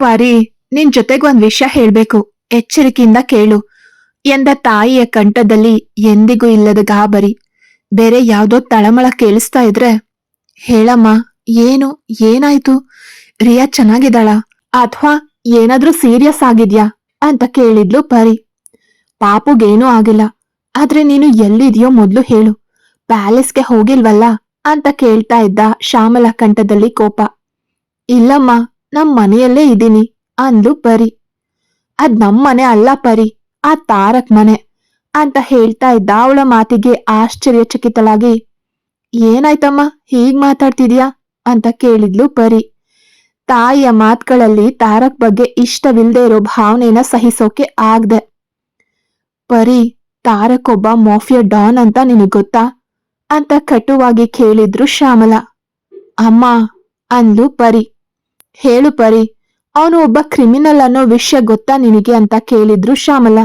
ಪರಿ, ನಿನ್ ಜೊತೆಗ್ ಒಂದ್ ವಿಷಯ ಹೇಳ್ಬೇಕು. ಎಚ್ಚರಿಕೆಯಿಂದ ಕೇಳು. ಎಂದ ತಾಯಿಯ ಕಂಠದಲ್ಲಿ ಎಂದಿಗೂ ಇಲ್ಲದ ಗಾಬರಿ. ಬೇರೆ ಯಾವ್ದೋ ತಳಮಳ ಕೇಳಿಸ್ತಾ ಇದ್ರೆ, ಹೇಳಮ್ಮ, ಏನು, ಏನಾಯ್ತು? ರಿಯಾ ಚೆನ್ನಾಗಿದ್ದಾಳ? ಅಥವಾ ಏನಾದ್ರೂ ಸೀರಿಯಸ್ ಆಗಿದ್ಯಾ? ಅಂತ ಕೇಳಿದ್ಲು ಪರಿ. ಪಾಪುಗೇನೂ ಆಗಿಲ್ಲ. ಆದ್ರೆ ನೀನು ಎಲ್ಲಿದ್ಯೋ ಮೊದ್ಲು ಹೇಳು. ಪ್ಯಾಲೇಸ್ಗೆ ಹೋಗಿಲ್ವಲ್ಲ? ಅಂತ ಕೇಳ್ತಾ ಇದ್ದ ಶ್ಯಾಮಲ ಕಂಠದಲ್ಲಿ ಕೋಪ. ಇಲ್ಲಮ್ಮ ನಮ್ ಮನೆಯಲ್ಲೇ ಇದ್ದೀನಿ ಅಂದ್ಲು ಪರಿ. ಅದ್ ನಮ್ ಮನೆ ಅಲ್ಲ ಪರಿ, ಆ ತಾರಕ್ ಮನೆ ಅಂತ ಹೇಳ್ತಾ ಇದ್ದ ಅವಳ ಮಾತಿಗೆ ಆಶ್ಚರ್ಯಚಕಿತಳಾಗಿ, ಏನಾಯ್ತಮ್ಮ, ಹೀಗ್ ಮಾತಾಡ್ತಿದ್ಯಾ? ಅಂತ ಕೇಳಿದ್ಲು ಪರಿ. ತಾಯಿಯ ಮಾತುಗಳಲ್ಲಿ ತಾರಕ್ ಬಗ್ಗೆ ಇಷ್ಟವಿಲ್ಲದೆ ಇರೋ ಭಾವನೆನ ಸಹಿಸೋಕೆ ಆಗ್ದೆ. ಪರಿ ತಾರಕ್ ಒಬ್ಬ ಮಾಫಿಯಾ ಡಾನ್ ಅಂತ ನಿನಗೆ ಗೊತ್ತಾ? ಅಂತ ಕಟುವಾಗಿ ಕೇಳಿದ್ರು ಶ್ಯಾಮಲ. ಅಮ್ಮ, ಅಂದ್ಲು ಪರಿ. ಹೇಳು ಪರಿ, ಅವನು ಒಬ್ಬ ಕ್ರಿಮಿನಲ್ ಅನ್ನೋ ವಿಷಯ ಗೊತ್ತಾ ನಿನಗೆ ಅಂತ ಕೇಳಿದ್ರು ಶ್ಯಾಮಲ.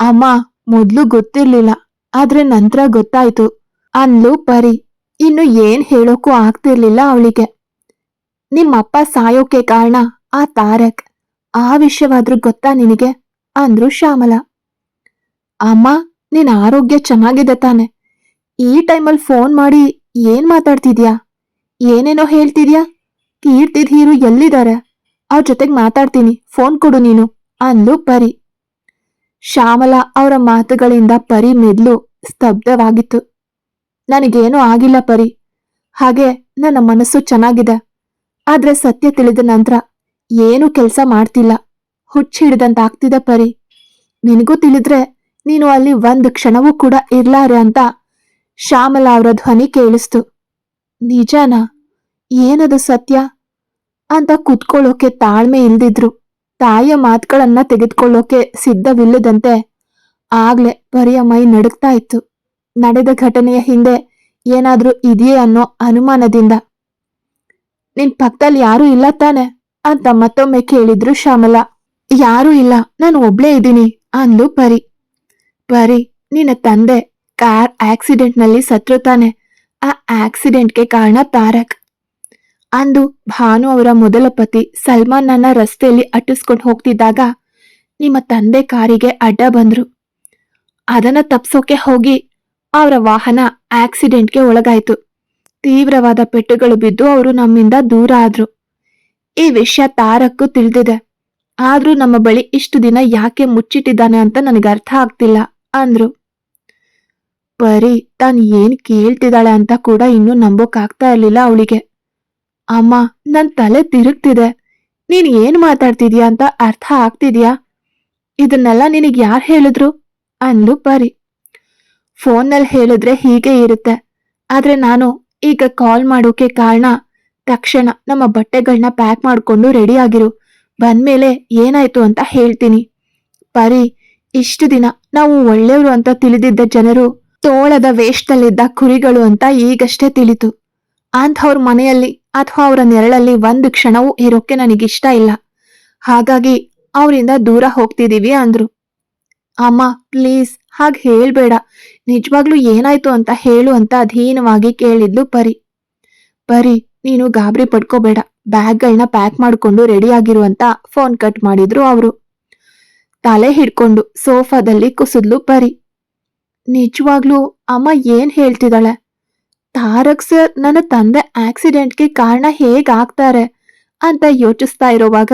ಅಮ್ಮ, ಮೊದ್ಲು ಗೊತ್ತಿರ್ಲಿಲ್ಲ, ಆದ್ರೆ ನಂತರ ಗೊತ್ತಾಯ್ತು. ಅನ್ಲು ಪರಿ, ಇನ್ನು ಏನ್ ಹೇಳೋಕ್ಕೂ ಆಗ್ತಿರ್ಲಿಲ್ಲ ಅವಳಿಗೆ. ನಿಮ್ಮಪ್ಪ ಸಾಯೋಕೆ ಕಾರಣ ಆ ತಾರಕ್, ಆ ವಿಷಯವಾದ್ರೂ ಗೊತ್ತಾ ನಿನಗೆ? ಅಂದ್ರು ಶ್ಯಾಮಲ. ಅಮ್ಮ, ನಿನ್ ಆರೋಗ್ಯ ಚೆನ್ನಾಗಿದೆ ತಾನೆ. ಈ ಟೈಮಲ್ಲಿ ಫೋನ್ ಮಾಡಿ ಏನ್ ಮಾತಾಡ್ತಿದ್ಯಾ? ಏನೇನೋ ಹೇಳ್ತಿದ್ಯಾ? ಕೀರ್ತಿದ್ ಹೀರು ಎಲ್ಲಿದ್ದಾರೆ? ಅವ್ರ ಜೊತೆಗೆ ಮಾತಾಡ್ತೀನಿ, ಫೋನ್ ಕೊಡು ನೀನು, ಅಂದ್ಲು ಪರಿ. ಶ್ಯಾಮಲಾ ಅವರ ಮಾತುಗಳಿಂದ ಪರಿ ಮೆದ್ಲು ಸ್ತಬ್ಧವಾಗಿತ್ತು. ನನಗೇನೂ ಆಗಿಲ್ಲ ಪರಿ. ಹಾಗೆ ನನ್ನ ಮನಸ್ಸು ಚೆನ್ನಾಗಿದೆ. ಆದ್ರೆ ಸತ್ಯ ತಿಳಿದ ನಂತರ ಏನು ಕೆಲಸ ಮಾಡ್ತಿಲ್ಲ. ಹುಚ್ಚ ಹಿಡ್ದಂತಾಗ್ತಿದೆ ಪರಿ. ನಿನಗೂ ತಿಳಿದ್ರೆ ನೀನು ಅಲ್ಲಿ ಒಂದು ಕ್ಷಣವೂ ಕೂಡ ಇರ್ಲಾರೆ ಅಂತ ಶ್ಯಾಮಲಾ ಅವರ ಧ್ವನಿ ಕೇಳಿಸ್ತು. ನಿಜನಾ? ಏನದು ಸತ್ಯ? ಅಂತ ಕುತ್ಕೊಳ್ಳೋಕೆ ತಾಳ್ಮೆ ಇಲ್ದಿದ್ರು. ತಾಯಿಯ ಮಾತುಗಳನ್ನ ತೆಗೆದುಕೊಳ್ಳೋಕೆ ಸಿದ್ಧವಿಲ್ಲದಂತೆ ಆಗ್ಲೇ ಪರಿಯ ಮೈ ನಡುಗ್ತಾ ಇತ್ತು. ನಡೆದ ಘಟನೆಯ ಹಿಂದೆ ಏನಾದ್ರೂ ಇದೆಯೇ ಅನ್ನೋ ಅನುಮಾನದಿಂದ. ನಿನ್ ಪಕ್ಕದಲ್ಲಿ ಯಾರೂ ಇಲ್ಲ ತಾನೆ? ಅಂತ ಮತ್ತೊಮ್ಮೆ ಕೇಳಿದ್ರು ಶ್ಯಾಮಲ. ಯಾರೂ ಇಲ್ಲ, ನಾನು ಒಬ್ಳೇ ಇದ್ದೀನಿ ಅಂದ್ಲು ಪರಿ. ಪರಿ, ನಿನ್ನ ತಂದೆ ಕಾರ್ ಆಕ್ಸಿಡೆಂಟ್ನಲ್ಲಿ ಸತ್ರು ತಾನೆ. ಆ ಆಕ್ಸಿಡೆಂಟ್ಗೆ ಕಾರಣ ತಾರಕ್. ಅಂದು ಭಾನು ಅವರ ಮೊದಲ ಪತಿ ಸಲ್ಮಾನ್ನನ್ನ ರಸ್ತೆಯಲ್ಲಿ ಅಟ್ಟಿಸ್ಕೊಂಡು ಹೋಗ್ತಿದ್ದಾಗ ನಿಮ್ಮ ತಂದೆ ಕಾರಿಗೆ ಅಡ್ಡ ಬಂದ್ರು. ಅದನ್ನ ತಪ್ಸೋಕೆ ಹೋಗಿ ಅವರ ವಾಹನ ಆಕ್ಸಿಡೆಂಟ್ಗೆ ಒಳಗಾಯ್ತು. ತೀವ್ರವಾದ ಪೆಟ್ಟುಗಳು ಬಿದ್ದು ಅವರು ನಮ್ಮಿಂದ ದೂರ ಆದ್ರು. ಈ ವಿಷಯ ತಾರಕ್ಕೂ ತಿಳಿದಿದೆ. ಆದ್ರೂ ನಮ್ಮ ಬಳಿ ಇಷ್ಟು ದಿನ ಯಾಕೆ ಮುಚ್ಚಿಟ್ಟಿದ್ದಾನೆ ಅಂತ ನನಗೆ ಅರ್ಥ ಆಗ್ತಿಲ್ಲ, ಅಂದ್ರು. ಪರಿ ತಾನು ಏನ್ ಕೇಳ್ತಿದ್ದಾಳೆ ಅಂತ ಕೂಡ ಇನ್ನೂ ನಂಬೋಕಾಗ್ತಾ ಇರ್ಲಿಲ್ಲ ಅವಳಿಗೆ. ಅಮ್ಮ, ನನ್ ತಲೆ ತಿರುಗ್ತಿದೆ. ನೀನ್ ಏನ್ ಮಾತಾಡ್ತಿದ್ಯಾ ಅಂತ ಅರ್ಥ ಆಗ್ತಿದ್ಯಾ? ಇದನ್ನೆಲ್ಲ ನಿನಗ್ ಯಾರ್ ಹೇಳಿದ್ರು? ಅಂದ್ಲು ಪರಿ. ಫೋನ್ನಲ್ಲಿ ಹೇಳಿದ್ರೆ ಹೀಗೆ ಇರುತ್ತೆ. ಆದ್ರೆ ನಾನು ಈಗ ಕಾಲ್ ಮಾಡೋಕೆ ಕಾರಣ, ತಕ್ಷಣ ನಮ್ಮ ಬಟ್ಟೆಗಳನ್ನ ಪ್ಯಾಕ್ ಮಾಡ್ಕೊಂಡು ರೆಡಿ ಆಗಿರು. ಬಂದ್ಮೇಲೆ ಏನಾಯ್ತು ಅಂತ ಹೇಳ್ತೀನಿ. ಪರಿ, ಇಷ್ಟು ದಿನ ನಾವು ಒಳ್ಳೆಯವರು ಅಂತ ತಿಳಿದಿದ್ದ ಜನರು, ತೋಳದ ವೇಷದಲ್ಲಿದ್ದ ಕುರಿಗಳು ಅಂತ ಈಗಷ್ಟೇ ತಿಳಿತು. ಅಂಥವ್ರ ಮನೆಯಲ್ಲಿ ಅಥವಾ ಅವರ ನೆರಳಲ್ಲಿ ಒಂದು ಕ್ಷಣವೂ ಇರೋಕೆ ನನಗಿಷ್ಟ ಇಲ್ಲ. ಹಾಗಾಗಿ ಅವರಿಂದ ದೂರ ಹೋಗ್ತಿದ್ದೀವಿ ಅಂದ್ರು. ಅಮ್ಮ, ಪ್ಲೀಸ್, ಹಾಗೆ ಹೇಳ್ಬೇಡ. ನಿಜವಾಗ್ಲೂ ಏನಾಯ್ತು ಅಂತ ಹೇಳು ಅಂತ ಅಧೀನವಾಗಿ ಕೇಳಿದ್ಲು ಪರಿ. ಪರಿ, ನೀನು ಗಾಬರಿ ಪಡ್ಕೋಬೇಡ. ಬ್ಯಾಗ್ಗಳನ್ನ ಪ್ಯಾಕ್ ಮಾಡಿಕೊಂಡು ರೆಡಿ ಆಗಿರು ಅಂತ ಫೋನ್ ಕಟ್ ಮಾಡಿದ್ರು ಅವರು. ತಲೆ ಹಿಡ್ಕೊಂಡು ಸೋಫಾದಲ್ಲಿ ಕುಸಿದ್ಲು ಪರಿ. ನಿಜವಾಗ್ಲೂ ಅಮ್ಮ ಏನ್ ಹೇಳ್ತಿದ್ದಾಳೆ? ತಾರಕ್ ಸರ್ ನನ್ನ ತಂದೆ ಆಕ್ಸಿಡೆಂಟ್ಗೆ ಕಾರಣ ಹೇಗಾಗ್ತಾರೆ? ಅಂತ ಯೋಚಿಸ್ತಾ ಇರೋವಾಗ,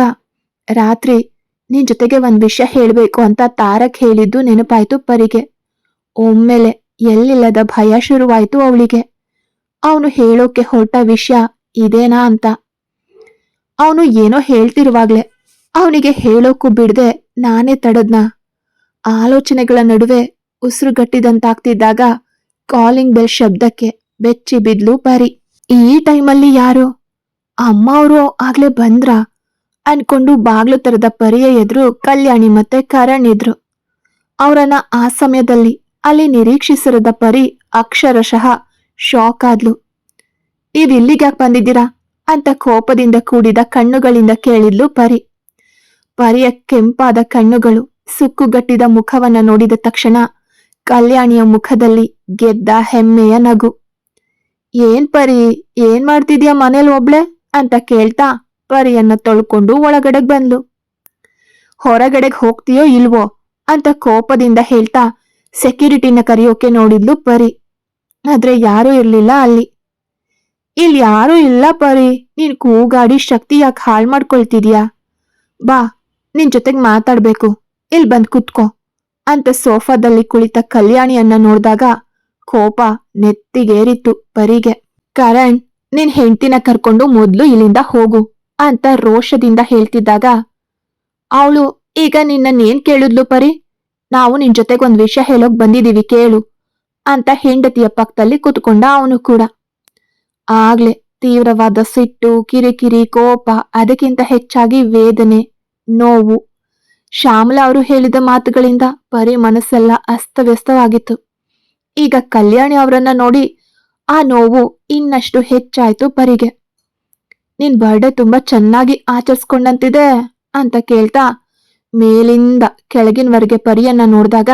ರಾತ್ರಿ, ನಿನ್ ಜೊತೆಗೆ ಒಂದ್ ವಿಷಯ ಹೇಳ್ಬೇಕು ಅಂತ ತಾರಕ್ ಹೇಳಿದ್ದು ನೆನಪಾಯ್ತು ಪರಿಗೆ. ಒಮ್ಮೆಲೆ ಎಲ್ಲಿಲ್ಲದ ಭಯ ಶುರುವಾಯ್ತು ಅವಳಿಗೆ. ಅವನು ಹೇಳೋಕೆ ಹೊರಟ ವಿಷಯ ಇದೇನಾ ಅಂತ. ಅವನು ಏನೋ ಹೇಳ್ತಿರುವಾಗ್ಲೆ, ಅವನಿಗೆ ಹೇಳೋಕು ಬಿಡದೆ ನಾನೇ ತಡದ್ನ. ಆಲೋಚನೆಗಳ ನಡುವೆ ಉಸಿರುಗಟ್ಟಿದಂತಾಗ್ತಿದ್ದಾಗ, ಕಾಲಿಂಗ್ ಬೆಲ್ ಶಬ್ದಕ್ಕೆ ಬೆಚ್ಚಿ ಬಿದ್ಲು ಪರಿ. ಈ ಟೈಮಲ್ಲಿ ಯಾರು? ಅಮ್ಮ ಅವರು ಆಗ್ಲೇ ಬಂದ್ರ? ಅನ್ಕೊಂಡು ಬಾಗ್ಲು ತರದ ಪರಿಯ ಎದುರು ಕಲ್ಯಾಣಿ ಮತ್ತೆ ಕರಣ್ ಇದ್ರು. ಅವರನ್ನ ಆ ಸಮಯದಲ್ಲಿ ಅಲ್ಲಿ ನಿರೀಕ್ಷಿಸಿರದ ಪರಿ ಅಕ್ಷರಶಃ ಶಾಕ್ ಆದ್ಲು. ನೀವ್ ಇಲ್ಲಿಗ್ಯಾಕ್ ಬಂದಿದ್ದೀರಾ? ಅಂತ ಕೋಪದಿಂದ ಕೂಡಿದ ಕಣ್ಣುಗಳಿಂದ ಕೇಳಿದ್ಲು ಪರಿ. ಪರಿಯ ಕೆಂಪಾದ ಕಣ್ಣುಗಳು ಸುಕ್ಕುಗಟ್ಟಿದ ಮುಖವನ್ನ ನೋಡಿದ ತಕ್ಷಣ ಕಲ್ಯಾಣಿಯ ಮುಖದಲ್ಲಿ ಗೆದ್ದ ಹೆಮ್ಮೆಯ ನಗು. ಏನ್ ಪರಿ, ಏನ್ ಮಾಡ್ತಿದ್ಯಾ ಮನೇಲಿ ಒಬ್ಳೆ? ಅಂತ ಕೇಳ್ತಾ ಪರಿಯನ್ನ ತೊಳ್ಕೊಂಡು ಒಳಗಡೆಗ್ ಬಂದ್ಲು. ಹೊರಗಡೆಗ್ ಹೋಗ್ತೀಯೋ ಇಲ್ವೋ ಅಂತ ಕೋಪದಿಂದ ಹೇಳ್ತಾ ಸೆಕ್ಯೂರಿಟಿನ ಕರೆಯೋಕೆ ನೋಡಿದ್ಲು ಪರಿ. ಆದ್ರೆ ಯಾರೂ ಇರ್ಲಿಲ್ಲ ಅಲ್ಲಿ. ಇಲ್ಲಿ ಯಾರೂ ಇಲ್ಲ ಪರಿ, ನೀನ್ ಕೂಗಾಡಿ ಶಕ್ತಿ ಯಾಕೆ ಹಾಳ್ ಮಾಡ್ಕೊಳ್ತಿದ್ಯಾ? ಬಾ, ನಿನ್ ಜೊತೆಗೆ ಮಾತಾಡ್ಬೇಕು. ಇಲ್ಲಿ ಬಂದ್ ಕುತ್ಕೋ ಅಂತ ಸೋಫಾದಲ್ಲಿ ಕುಳಿತ ಕಲ್ಯಾಣಿಯನ್ನ ನೋಡ್ದಾಗ ಕೋಪ ನೆತ್ತಿಗೇರಿತ್ತು ಪರಿಗೆ ಕರಣ್, ನಿನ್ ಹೆಂಡ್ತಿನ ಕರ್ಕೊಂಡು ಮೊದ್ಲು ಇಲ್ಲಿಂದ ಹೋಗು ಅಂತ ರೋಷದಿಂದ ಹೇಳ್ತಿದ್ದಾಗ, ಅವಳು ಈಗ ನಿನ್ನನ್ನೇನ್ ಕೇಳಿದ್ಲು ಪರಿ? ನಾವು ನಿನ್ ಜೊತೆಗೊಂದ್ ವಿಷಯ ಹೇಳೋಕ್ ಬಂದಿದೀವಿ ಕೇಳು ಅಂತ ಹೆಂಡತಿಯ ಪಕ್ಕದಲ್ಲಿ ಕೂತ್ಕೊಂಡ ಅವನು ಕೂಡ. ಆಗ್ಲೇ ತೀವ್ರವಾದ ಸಿಟ್ಟು, ಕಿರಿಕಿರಿ, ಕೋಪ, ಅದಕ್ಕಿಂತ ಹೆಚ್ಚಾಗಿ ವೇದನೆ, ನೋವು. ಶ್ಯಾಮಲಾ ಅವರು ಹೇಳಿದ ಮಾತುಗಳಿಂದ ಪರಿ ಮನಸ್ಸೆಲ್ಲ ಅಸ್ತವ್ಯಸ್ತವಾಗಿತ್ತು. ಈಗ ಕಲ್ಯಾಣಿ ಅವರನ್ನ ನೋಡಿ ಆ ನೋವು ಇನ್ನಷ್ಟು ಹೆಚ್ಚಾಯ್ತು ಪರಿಗೆ. ನಿನ್ ಬರ್ಡೇ ತುಂಬಾ ಚೆನ್ನಾಗಿ ಆಚರಿಸ್ಕೊಂಡಂತಿದೆ ಅಂತ ಕೇಳ್ತಾ ಮೇಲಿಂದ ಕೆಳಗಿನವರೆಗೆ ಪರಿಯನ್ನ ನೋಡಿದಾಗ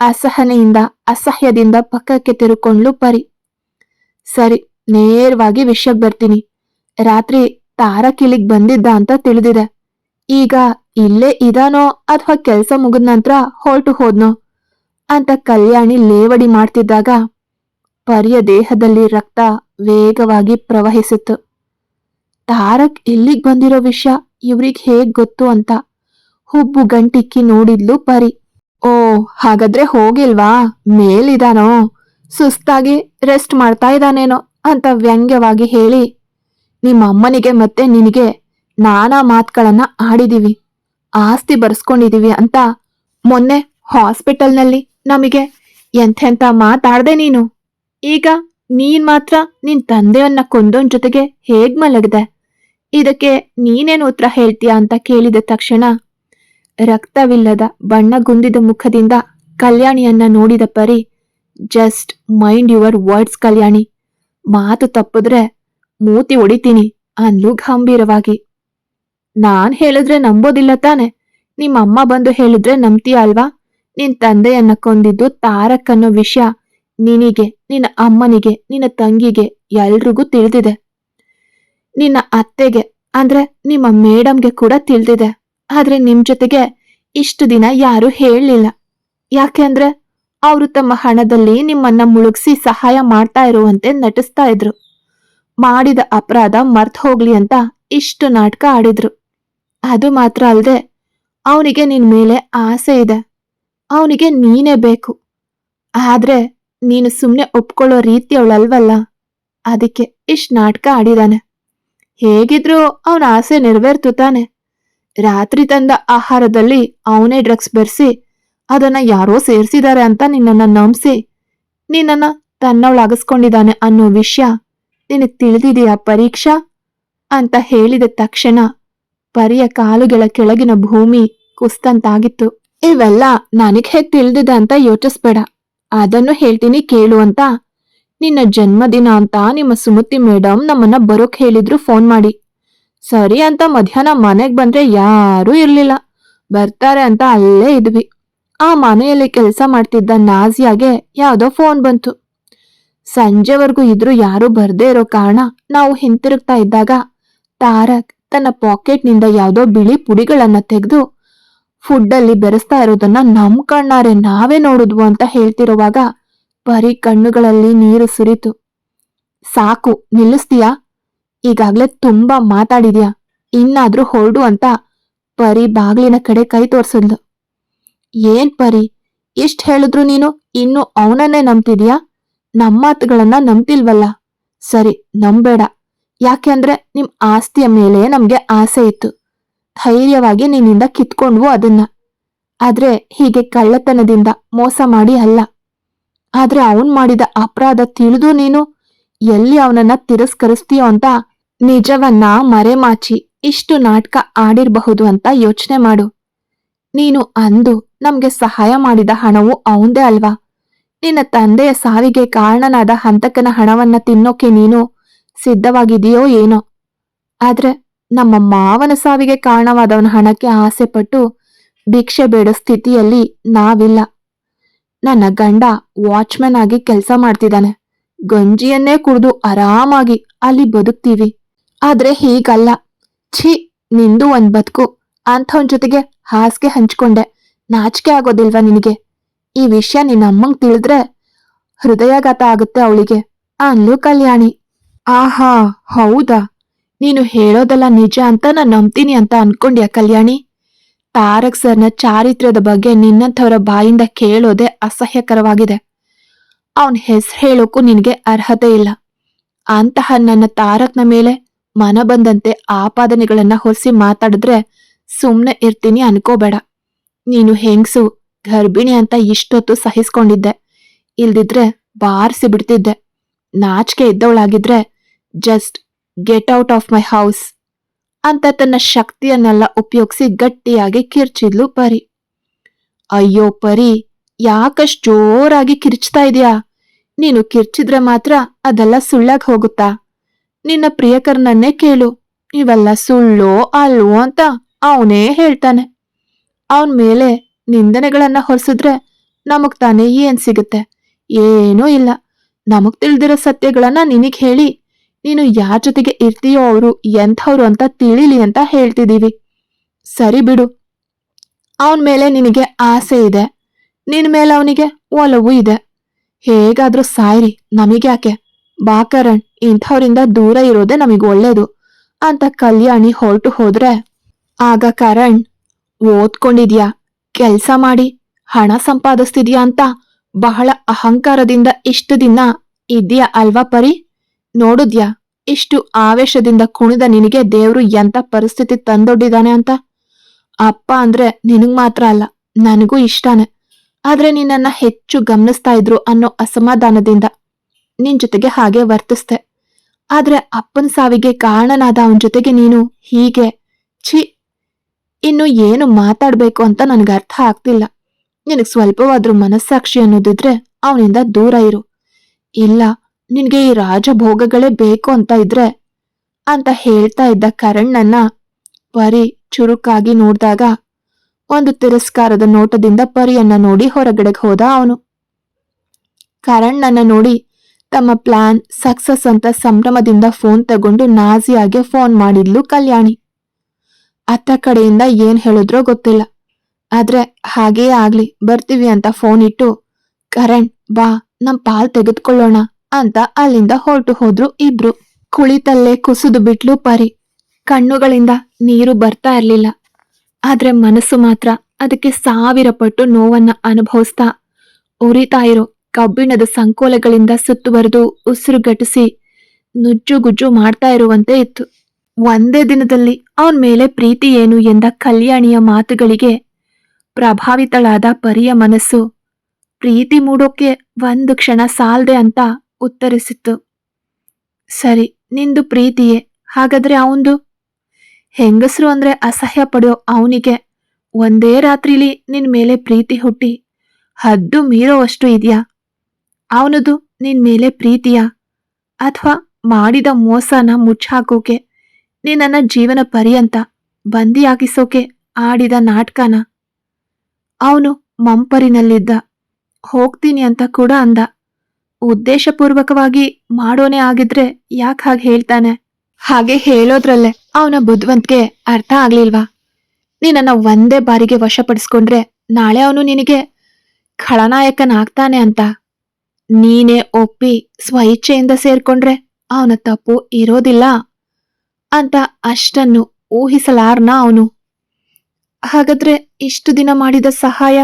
ಅಸಹನೆಯಿಂದ, ಅಸಹ್ಯದಿಂದ ಪಕ್ಕಕ್ಕೆ ತಿರುಕೊಂಡ್ಲು ಪರಿ. ಸರಿ, ನೇರವಾಗಿ ವಿಷಯಕ್ಕೆ ಬರ್ತೀನಿ. ರಾತ್ರಿ ತಾರಕಿಲಿಗ್ ಬಂದಿದ್ದ ಅಂತ ತಿಳಿದಿದೆ. ಈಗ ಇಲ್ಲೇ ಇದಾನೋ ಅಥವಾ ಕೆಲಸ ಮುಗಿದ ನಂತರ ಹೊರಟು ಹೋದ್ನೋ? ಅಂತ ಕಲ್ಯಾಣಿ ಲೇವಡಿ ಮಾಡ್ತಿದ್ದಾಗ ಪರಿಯ ದೇಹದಲ್ಲಿ ರಕ್ತ ವೇಗವಾಗಿ ಪ್ರವಹಿಸಿತು ತಾರಕ್ ಇಲ್ಲಿಗೆ ಬಂದಿರೋ ವಿಷಯ ಇವ್ರಿಗೆ ಹೇಗ್ ಗೊತ್ತು ಅಂತ ಹುಬ್ಬು ಗಂಟಿಕ್ಕಿ ನೋಡಿದ್ಲು ಪರಿ. ಓ, ಹಾಗಾದ್ರೆ ಹೋಗಿಲ್ವಾ? ಮೇಲಿದಾನೋ? ಸುಸ್ತಾಗಿ ರೆಸ್ಟ್ ಮಾಡ್ತಾ ಇದ್ದಾನೇನೋ ಅಂತ ವ್ಯಂಗ್ಯವಾಗಿ ಹೇಳಿ, ನಿಮ್ಮ ಅಮ್ಮನಿಗೆ ಮತ್ತೆ ನಿನಗೆ ನಾನಾ ಮಾತುಗಳನ್ನ ಆಡಿದೀವಿ, ಆಸ್ತಿ ಬರ್ಸ್ಕೊಂಡಿದೀವಿ ಅಂತ ಮೊನ್ನೆ ಹಾಸ್ಪಿಟಲ್ನಲ್ಲಿ ನಮಗೆ, ಎಂಥೆಂಥ ಮಾತಾಡ್ದೆ ನೀನು? ಈಗ ನೀನ್ ಮಾತ್ರ ನಿನ್ ತಂದೆಯನ್ನ ಕೊಂದೋನ್ ಜೊತೆಗೆ ಹೇಗ್ ಮಲಗದೆ? ಇದಕ್ಕೆ ನೀನೇನು ಉತ್ತರ ಹೇಳ್ತೀಯಾ ಅಂತ ಕೇಳಿದ ತಕ್ಷಣ, ರಕ್ತವಿಲ್ಲದ ಬಣ್ಣ ಗುಂದಿದ ಮುಖದಿಂದ ಕಲ್ಯಾಣಿಯನ್ನ ನೋಡಿದ ಪರಿ, just mind your words Kalyani, ಮಾತು ತಪ್ಪಿದ್ರೆ ಮೂತಿ ಹೊಡಿತೀನಿ ಅಂದ್ಲು ಗಂಭೀರವಾಗಿ. ನಾನ್ ಹೇಳಿದ್ರೆ ನಂಬೋದಿಲ್ಲ ತಾನೆ, ನಿಮ್ಮಮ್ಮ ಬಂದು ಹೇಳಿದ್ರೆ ನಂಬ್ತೀಯ ಅಲ್ವಾ? ನಿನ್ ತಂದೆಯನ್ನ ಕೊಂದಿದ್ದು ತಾರಕ್ ಅನ್ನೋ ವಿಷಯ ನಿನಗೆ, ನಿನ್ನ ಅಮ್ಮನಿಗೆ, ನಿನ್ನ ತಂಗಿಗೆ ಎಲ್ರಿಗೂ ತಿಳಿದಿದೆ. ನಿನ್ನ ಅತ್ತೆಗೆ, ಅಂದ್ರೆ ನಿಮ್ಮ ಮೇಡಮ್ಗೆ ಕೂಡ ತಿಳಿದಿದೆ. ಆದ್ರೆ ನಿಮ್ ಜೊತೆಗೆ ಇಷ್ಟು ದಿನ ಯಾರು ಹೇಳಲಿಲ್ಲ. ಯಾಕೆಂದ್ರೆ ಅವರು ತಮ್ಮ ಹಣದಲ್ಲಿ ನಿಮ್ಮನ್ನ ಮುಳುಗಿಸಿ ಸಹಾಯ ಮಾಡ್ತಾ ಇರುವಂತೆ ನಟಿಸ್ತಾ ಇದ್ರು. ಮಾಡಿದ ಅಪರಾಧ ಮರ್ತ್ ಹೋಗ್ಲಿ ಅಂತ ಇಷ್ಟು ನಾಟಕ ಆಡಿದ್ರು. ಅದು ಮಾತ್ರ ಅಲ್ಲದೆ ಅವನಿಗೆ ನಿನ್ ಮೇಲೆ ಆಸೆ ಇದೆ. ಅವನಿಗೆ ನೀನೇ ಬೇಕು. ಆದ್ರೆ ನೀನು ಸುಮ್ನೆ ಒಪ್ಕೊಳ್ಳೋ ರೀತಿಯವಳಲ್ವಲ್ಲ ಅದಕ್ಕೆ ಇಷ್ಟು ನಾಟಕ ಆಡಿದಾನೆ. ಹೇಗಿದ್ರು ಅವನ ಆಸೆ ನೆರವೇರ್ತು ತಾನೆ ರಾತ್ರಿ ತಂದ ಆಹಾರದಲ್ಲಿ ಅವನೇ ಡ್ರಗ್ಸ್ ಬೆರೆಸಿ, ಅದನ್ನ ಯಾರೋ ಸೇರಿಸಿದ್ದಾರೆ ಅಂತ ನಿನ್ನನ್ನ ನಂಬಿಸಿ, ನಿನ್ನನ್ನ ತನ್ನವಳಾಗಿಸ್ಕೊಂಡಿದ್ದಾನೆ ಅನ್ನೋ ವಿಷಯ ನಿನಗೆ ತಿಳಿದಿದೆಯಾ ಪರೀಕ್ಷಾ? ಅಂತ ಹೇಳಿದ ತಕ್ಷಣ, ಪರಿಯ ಕಾಲುಗಳ ಕೆಳಗಿನ ಭೂಮಿ ಕುಸ್ತಂತಾಗಿತ್ತು. ಇವೆಲ್ಲ ನನಗ್ ಹೇಗ್ ತಿಳಿದಿದೆ ಅಂತ ಯೋಚಿಸ್ಬೇಡ. ಅದನ್ನು ಹೇಳ್ತೀನಿ ಕೇಳು ಅಂತ. ನಿನ್ನ ಜನ್ಮದಿನ ಅಂತ ನಿಮ್ಮ ಸುಮತಿ ಮೇಡಮ್ ನಮ್ಮನ್ನ ಬರೋಕ್ ಹೇಳಿದ್ರು ಫೋನ್ ಮಾಡಿ. ಸರಿ ಅಂತ ಮಧ್ಯಾಹ್ನ ಮನೆಗ್ ಬಂದ್ರೆ ಯಾರೂ ಇರ್ಲಿಲ್ಲ. ಬರ್ತಾರೆ ಅಂತ ಅಲ್ಲೇ ಇದ್ವಿ. ಆ ಮನೆಯಲ್ಲಿ ಕೆಲಸ ಮಾಡ್ತಿದ್ದ ನಾಜಿಯಾಗೆ ಯಾವುದೋ ಫೋನ್ ಬಂತು. ಸಂಜೆವರೆಗೂ ಇದ್ರು ಯಾರು ಬರ್ದೇ ಇರೋ ಕಾರಣ ನಾವು ಹಿಂತಿರುಗ್ತಾ ಇದ್ದಾಗ ತಾರಕ್ ತನ್ನ ಪಾಕೆಟ್ನಿಂದ ಯಾವುದೋ ಬಿಳಿ ಪುಡಿಗಳನ್ನ ತೆಗೆದು ಫುಡ್ಡಲ್ಲಿ ಬೆರೆಸ್ತಾ ಇರೋದನ್ನ ನಮ್ ಕಣ್ಣಾರೆ ನಾವೇ ನೋಡಿದ್ವು ಅಂತ ಹೇಳ್ತಿರುವಾಗ ಪರಿ ಕಣ್ಣುಗಳಲ್ಲಿ ನೀರು ಸುರಿತು. ಸಾಕು, ನಿಲ್ಲಿಸ್ತೀಯಾ? ಈಗಾಗ್ಲೇ ತುಂಬಾ ಮಾತಾಡಿದ್ಯಾ? ಇನ್ನಾದ್ರೂ ಹೊರಡು ಅಂತ ಪರಿ ಬಾಗ್ಲಿನ ಕಡೆ ಕೈ ತೋರ್ಸಿದ್ಲು. ಏನ್ ಪರಿ? ಇಷ್ಟ್ ಹೇಳಿದ್ರು ನೀನು? ಇನ್ನು ಅವನನ್ನೇ ನಂಬ್ತಿದ್ಯಾ? ನಮ್ಮ ಮಾತುಗಳನ್ನ ನಂಬ್ತಿಲ್ವಲ್ಲ? ಸರಿ ನಂಬೇಡ ಯಾಕೆಂದ್ರೆ ನಿಮ್ ಆಸ್ತಿಯ ಮೇಲೆ ನಮ್ಗೆ ಆಸೆ ಇತ್ತು. ಧೈರ್ಯವಾಗಿ ನಿನ್ನಿಂದ ಕಿತ್ಕೊಂಡ್ವು ಅದನ್ನ. ಆದ್ರೆ ಹೀಗೆ ಕಳ್ಳತನದಿಂದ ಮೋಸ ಮಾಡಿ ಅಲ್ಲ. ಆದ್ರೆ ಅವನ್ ಮಾಡಿದ ಅಪರಾಧ ತಿಳಿದು ನೀನು ಎಲ್ಲಿ ಅವನನ್ನ ತಿರಸ್ಕರಿಸ್ತೀಯೋ ಅಂತ ನಿಜವನ್ನ ಮರೆಮಾಚಿ ಇಷ್ಟು ನಾಟಕ ಆಡಿರಬಹುದು ಅಂತ ಯೋಚನೆ ಮಾಡು. ನೀನು ಅಂದು ನಮ್ಗೆ ಸಹಾಯ ಮಾಡಿದ ಹಣವು ಅವಂದೇ ಅಲ್ವಾ? ನಿನ್ನ ತಂದೆಯ ಸಾವಿಗೆ ಕಾರಣನಾದ ಹಂತಕನ ಹಣವನ್ನ ತಿನ್ನೋಕೆ ನೀನು ಸಿದ್ಧವಾಗಿದೆಯೋ ಏನೋ? ಆದ್ರೆ ನಮ್ಮ ಮಾವನ ಸಾವಿಗೆ ಕಾರಣವಾದವನ ಹಣಕ್ಕೆ ಆಸೆಪಟ್ಟು ಭಿಕ್ಷೆ ಬೇಡೋ ಸ್ಥಿತಿಯಲ್ಲಿ ನಾವಿಲ್ಲ. ನನ್ನ ಗಂಡ ವಾಚ್ಮನ್ ಆಗಿ ಕೆಲಸ ಮಾಡ್ತಿದ್ದಾನೆ. ಗಂಜಿಯನ್ನೇ ಕುಡಿದು ಆರಾಮಾಗಿ ಅಲ್ಲಿ ಬದುಕ್ತೀವಿ. ಆದ್ರೆ ಹೀಗಲ್ಲ. ಛೀ, ನಿಂದು ಒಂದ್ ಬದುಕು. ಅಂಥವನ್ ಜೊತೆಗೆ ಹಾಸಿಗೆ ಹಂಚ್ಕೊಂಡೆ. ನಾಚಿಕೆ ಆಗೋದಿಲ್ವಾ ನಿನಗೆ? ಈ ವಿಷಯ ನಿನ್ನ ಅಮ್ಮಂಗ್ ತಿಳಿದ್ರೆ ಹೃದಯಾಘಾತ ಆಗುತ್ತೆ ಅವಳಿಗೆ. ಅನ್ಲು ಕಲ್ಯಾಣಿ. ಆಹಾ, ಹೌದಾ? ನೀನು ಹೇಳೋದೆಲ್ಲ ನಿಜ ಅಂತ ನಾನು ನಂಬ್ತೀನಿ ಅಂತ ಅನ್ಕೊಂಡ್ಯಾ ಕಲ್ಯಾಣಿ? ತಾರಕ್ ಸರ್ನ ಚಾರಿತ್ರ್ಯದ ಬಗ್ಗೆ ನಿನ್ನಂಥವರ ಬಾಯಿಂದ ಕೇಳೋದೆ ಅಸಹ್ಯಕರವಾಗಿದೆ. ಅವನ ಹೆಸರು ಹೇಳೋಕ್ಕೂ ನಿನಗೆ ಅರ್ಹತೆ ಇಲ್ಲ. ಅಂತಹ ನನ್ನ ತಾರಕ್ನ ಮೇಲೆ ಮನ ಬಂದಂತೆ ಆಪಾದನೆಗಳನ್ನ ಹೊರಿಸಿ ಮಾತಾಡಿದ್ರೆ ಸುಮ್ನೆ ಇರ್ತೀನಿ ಅನ್ಕೋಬೇಡ. ನೀನು ಹೆಂಗಸು, ಗರ್ಭಿಣಿ ಅಂತ ಇಷ್ಟೊತ್ತು ಸಹಿಸ್ಕೊಂಡಿದ್ದೆ. ಇಲ್ದಿದ್ರೆ ಬಾರಿಸಿ ಬಿಡ್ತಿದ್ದೆ. ನಾಚಿಕೆ ಇದ್ದವಳಾಗಿದ್ರೆ just get out of my house ಅಂತ ತನ್ನ ಶಕ್ತಿಯನ್ನೆಲ್ಲ ಉಪಯೋಗಿಸಿ ಗಟ್ಟಿಯಾಗಿ ಕಿರ್ಚಿದ್ಲು ಪರಿ. ಅಯ್ಯೋ ಪರಿ, ಯಾಕಷ್ಟು ಜೋರಾಗಿ ಕಿರ್ಚ್ತಾ ಇದೆಯಾ? ನೀನು ಕಿರ್ಚಿದ್ರೆ ಮಾತ್ರ ಅದೆಲ್ಲ ಸುಳ್ಳಾಗಿ ಹೋಗುತ್ತಾ? ನಿನ್ನ ಪ್ರಿಯಕರನನ್ನೇ ಕೇಳು ಇವೆಲ್ಲ ಸುಳ್ಳೋ ಅಲ್ವೋ ಅಂತ ಅವನೇ ಹೇಳ್ತಾನೆ. ಅವನ ಮೇಲೆ ನಿಂದನೆಗಳನ್ನ ಹೊರಿಸಿದ್ರೆ ನಮಗ್ ತಾನೇ ಏನ್ ಸಿಗುತ್ತೆ? ಏನೂ ಇಲ್ಲ. ನಮಗ್ ತಿಳಿದಿರೋ ಸತ್ಯಗಳನ್ನ ನಿನಗ್ ಹೇಳಿ ನೀನು ಯಾರ ಜೊತೆಗೆ ಇರ್ತೀಯೋ ಅವರು ಎಂಥವ್ರು ಅಂತ ತಿಳಿಲಿ ಅಂತ ಹೇಳ್ತಿದ್ದೀವಿ. ಸರಿ ಬಿಡು. ಅವನ ಮೇಲೆ ನಿನಗೆ ಆಸೆ ಇದೆ. ನಿನ್ನ ಮೇಲೆ ಅವನಿಗೆ ಒಲವು ಇದೆ. ಹೇಗಾದ್ರೂ ಸಾಯ್ರಿ, ನಮಗ್ಯಾಕೆ? ಬಾ ಕರಣ್ ಇಂಥವ್ರಿಂದ ದೂರ ಇರೋದೇ ನಮಗ್ ಒಳ್ಳೇದು ಅಂತ ಕಲ್ಯಾಣಿ ಹೊರಟು ಹೋದ್ರೆ, ಆಗ ಕರಣ್, ಓದ್ಕೊಂಡಿದ್ಯಾ? ಕೆಲಸ ಮಾಡಿ, ಹಣ ಸಂಪಾದಿಸ್ತಿದ್ಯಾ ಅಂತ ಬಹಳ ಅಹಂಕಾರದಿಂದ ಇಷ್ಟು ದಿನ ಇದೆಯಾ ಅಲ್ವಾ ಪರಿ? ನೋಡುದ್ಯಾ? ಇಷ್ಟು ಆವೇಶದಿಂದ ಕುಣಿದ ನಿನಗೆ ದೇವ್ರು ಎಂತ ಪರಿಸ್ಥಿತಿ ತಂದೊಡ್ಡಿದಾನೆ ಅಂತ? ಅಪ್ಪ ಅಂದ್ರೆ ನಿನಗ್ ಮಾತ್ರ ಅಲ್ಲ, ನನಗೂ ಇಷ್ಟಾನೆ. ಆದ್ರೆ ನಿನ್ನನ್ನ ಹೆಚ್ಚು ಗಮನಿಸ್ತಾ ಇದ್ರು ಅನ್ನೋ ಅಸಮಾಧಾನದಿಂದ ನಿನ್ ಜೊತೆಗೆ ಹಾಗೆ ವರ್ತಿಸ್ದೆ. ಆದ್ರೆ ಅಪ್ಪನ ಸಾವಿಗೆ ಕಾರಣನಾದ ಅವನ್ ಜೊತೆಗೆ ನೀನು ಹೀಗೆ, ಛೀ! ಇನ್ನು ಏನು ಮಾತಾಡ್ಬೇಕು ಅಂತ ನನ್ಗೆ ಅರ್ಥ ಆಗ್ತಿಲ್ಲ. ನಿನಗ್ ಸ್ವಲ್ಪವಾದ್ರೂ ಮನಸ್ಸಾಕ್ಷಿ ಅನ್ನೋದಿದ್ರೆ ಅವನಿಂದ ದೂರ ಇರು. ಇಲ್ಲ ನಿನ್ಗೆ ಈ ರಾಜಭೋಗಗಳೇ ಬೇಕು ಅಂತ ಇದ್ರೆ ಅಂತ ಹೇಳ್ತಾ ಇದ್ದ ಕರಣ್ ಪರಿ ಚುರುಕಾಗಿ ನೋಡಿದಾಗ ಒಂದು ತಿರಸ್ಕಾರದ ನೋಟದಿಂದ ಪರಿಯನ್ನ ನೋಡಿ ಹೊರಗಡೆಗೆ ಹೋದ ಅವನು. ಕರಣ್ ನೋಡಿ ತಮ್ಮ ಪ್ಲಾನ್ ಸಕ್ಸಸ್ ಅಂತ ಸಂಭ್ರಮದಿಂದ ಫೋನ್ ತಗೊಂಡು ನಾಜಿಯಾಗೆ ಫೋನ್ ಮಾಡಿದ್ಲು ಕಲ್ಯಾಣಿ. ಅತ್ತ ಕಡೆಯಿಂದ ಏನ್ ಹೇಳಿದ್ರೋ ಗೊತ್ತಿಲ್ಲ. ಆದ್ರೆ ಹಾಗೇ ಆಗ್ಲಿ, ಬರ್ತೀವಿ ಅಂತ ಫೋನ್ ಇಟ್ಟು, ಕರಣ್, ಬಾ, ನಮ್ ಪಾಲ್ ತೆಗೆದುಕೊಳ್ಳೋಣ. ಅಂತ ಅಲ್ಲಿಂದ ಹೊರಟು ಹೋದ್ರು ಇಬ್ರು. ಕುಳಿತಲ್ಲೇ ಕುಸಿದು ಬಿಟ್ಲು ಪರಿ. ಕಣ್ಣುಗಳಿಂದ ನೀರು ಬರ್ತಾ ಇರ್ಲಿಲ್ಲ. ಆದ್ರೆ ಮನಸ್ಸು ಮಾತ್ರ ಅದಕ್ಕೆ ಸಾವಿರ ಪಟ್ಟು ನೋವನ್ನ ಅನುಭವಿಸ್ತಾ. ಉರಿತಾ ಇರೋ ಕಬ್ಬಿಣದ ಸಂಕೋಲೆಗಳಿಂದ ಸುತ್ತುವರೆದು ಉಸಿರುಗಟ್ಟಿಸಿ ನುಜ್ಜುಗುಜ್ಜು ಮಾಡ್ತಾ ಇರುವಂತೆ ಇತ್ತು. ಒಂದೇ ದಿನದಲ್ಲಿ ಅವನ್ ಮೇಲೆ ಪ್ರೀತಿ ಏನು ಎಂದ ಕಲ್ಯಾಣಿಯ ಮಾತುಗಳಿಗೆ ಪ್ರಭಾವಿತಳಾದ ಪರಿಯ ಮನಸ್ಸು, ಪ್ರೀತಿ ಮೂಡೋಕೆ ಒಂದು ಕ್ಷಣ ಸಾಲ್ದೆ ಅಂತ ಉತ್ತರಿಸಿತ್ತು ಸರಿ, ನಿಂದು ಪ್ರೀತಿಯೇ? ಹಾಗಾದ್ರೆ ಅವಂದು? ಹೆಂಗಸರು ಅಂದ್ರೆ ಅಸಹ್ಯ ಪಡೆಯೋ ಅವನಿಗೆ ಒಂದೇ ರಾತ್ರಿಲಿ ನಿನ್ ಮೇಲೆ ಪ್ರೀತಿ ಹುಟ್ಟಿ ಹದ್ದು ಮೀರೋವಷ್ಟು ಇದೆಯಾ? ಅವನದು ನಿನ್ ಮೇಲೆ ಪ್ರೀತಿಯಾ? ಅಥವಾ ಮಾಡಿದ ಮೋಸನ ಮುಚ್ಚಾಕೋಕೆ ನಿನ್ನ ಜೀವನ ಪರ್ಯಂತ ಬಂದಿಯಾಗಿಸೋಕೆ ಆಡಿದ ನಾಟಕನ? ಅವನು ಮಂಪರಿನಲ್ಲಿದ್ದ, ಹೋಗ್ತೀನಿ ಅಂತ ಕೂಡ ಅಂದ. ಉದ್ದೇಶಪೂರ್ವಕವಾಗಿ ಮಾಡೋನೆ ಆಗಿದ್ರೆ ಯಾಕೆ ಹಾಗೆ ಹೇಳ್ತಾನೆ? ಹಾಗೆ ಹೇಳೋದ್ರಲ್ಲೇ ಅವನ ಬುದ್ಧವಂತ್ಗೆ ಅರ್ಥ ಆಗ್ಲಿಲ್ವಾ? ನೀನನ್ನ ಒಂದೇ ಬಾರಿಗೆ ವಶಪಡಿಸ್ಕೊಂಡ್ರೆ ನಾಳೆ ಅವನು ನಿನಗೆ ಖಳನಾಯಕನಾಗ್ತಾನೆ ಅಂತ. ನೀನೇ ಒಪ್ಪಿ ಸ್ವಇಚ್ಛೆಯಿಂದ ಸೇರ್ಕೊಂಡ್ರೆ ಅವನ ತಪ್ಪು ಇರೋದಿಲ್ಲ ಅಂತ ಅಷ್ಟನ್ನು ಊಹಿಸಲಾರ್ನ ಅವನು? ಹಾಗಾದ್ರೆ ಇಷ್ಟು ದಿನ ಮಾಡಿದ ಸಹಾಯ,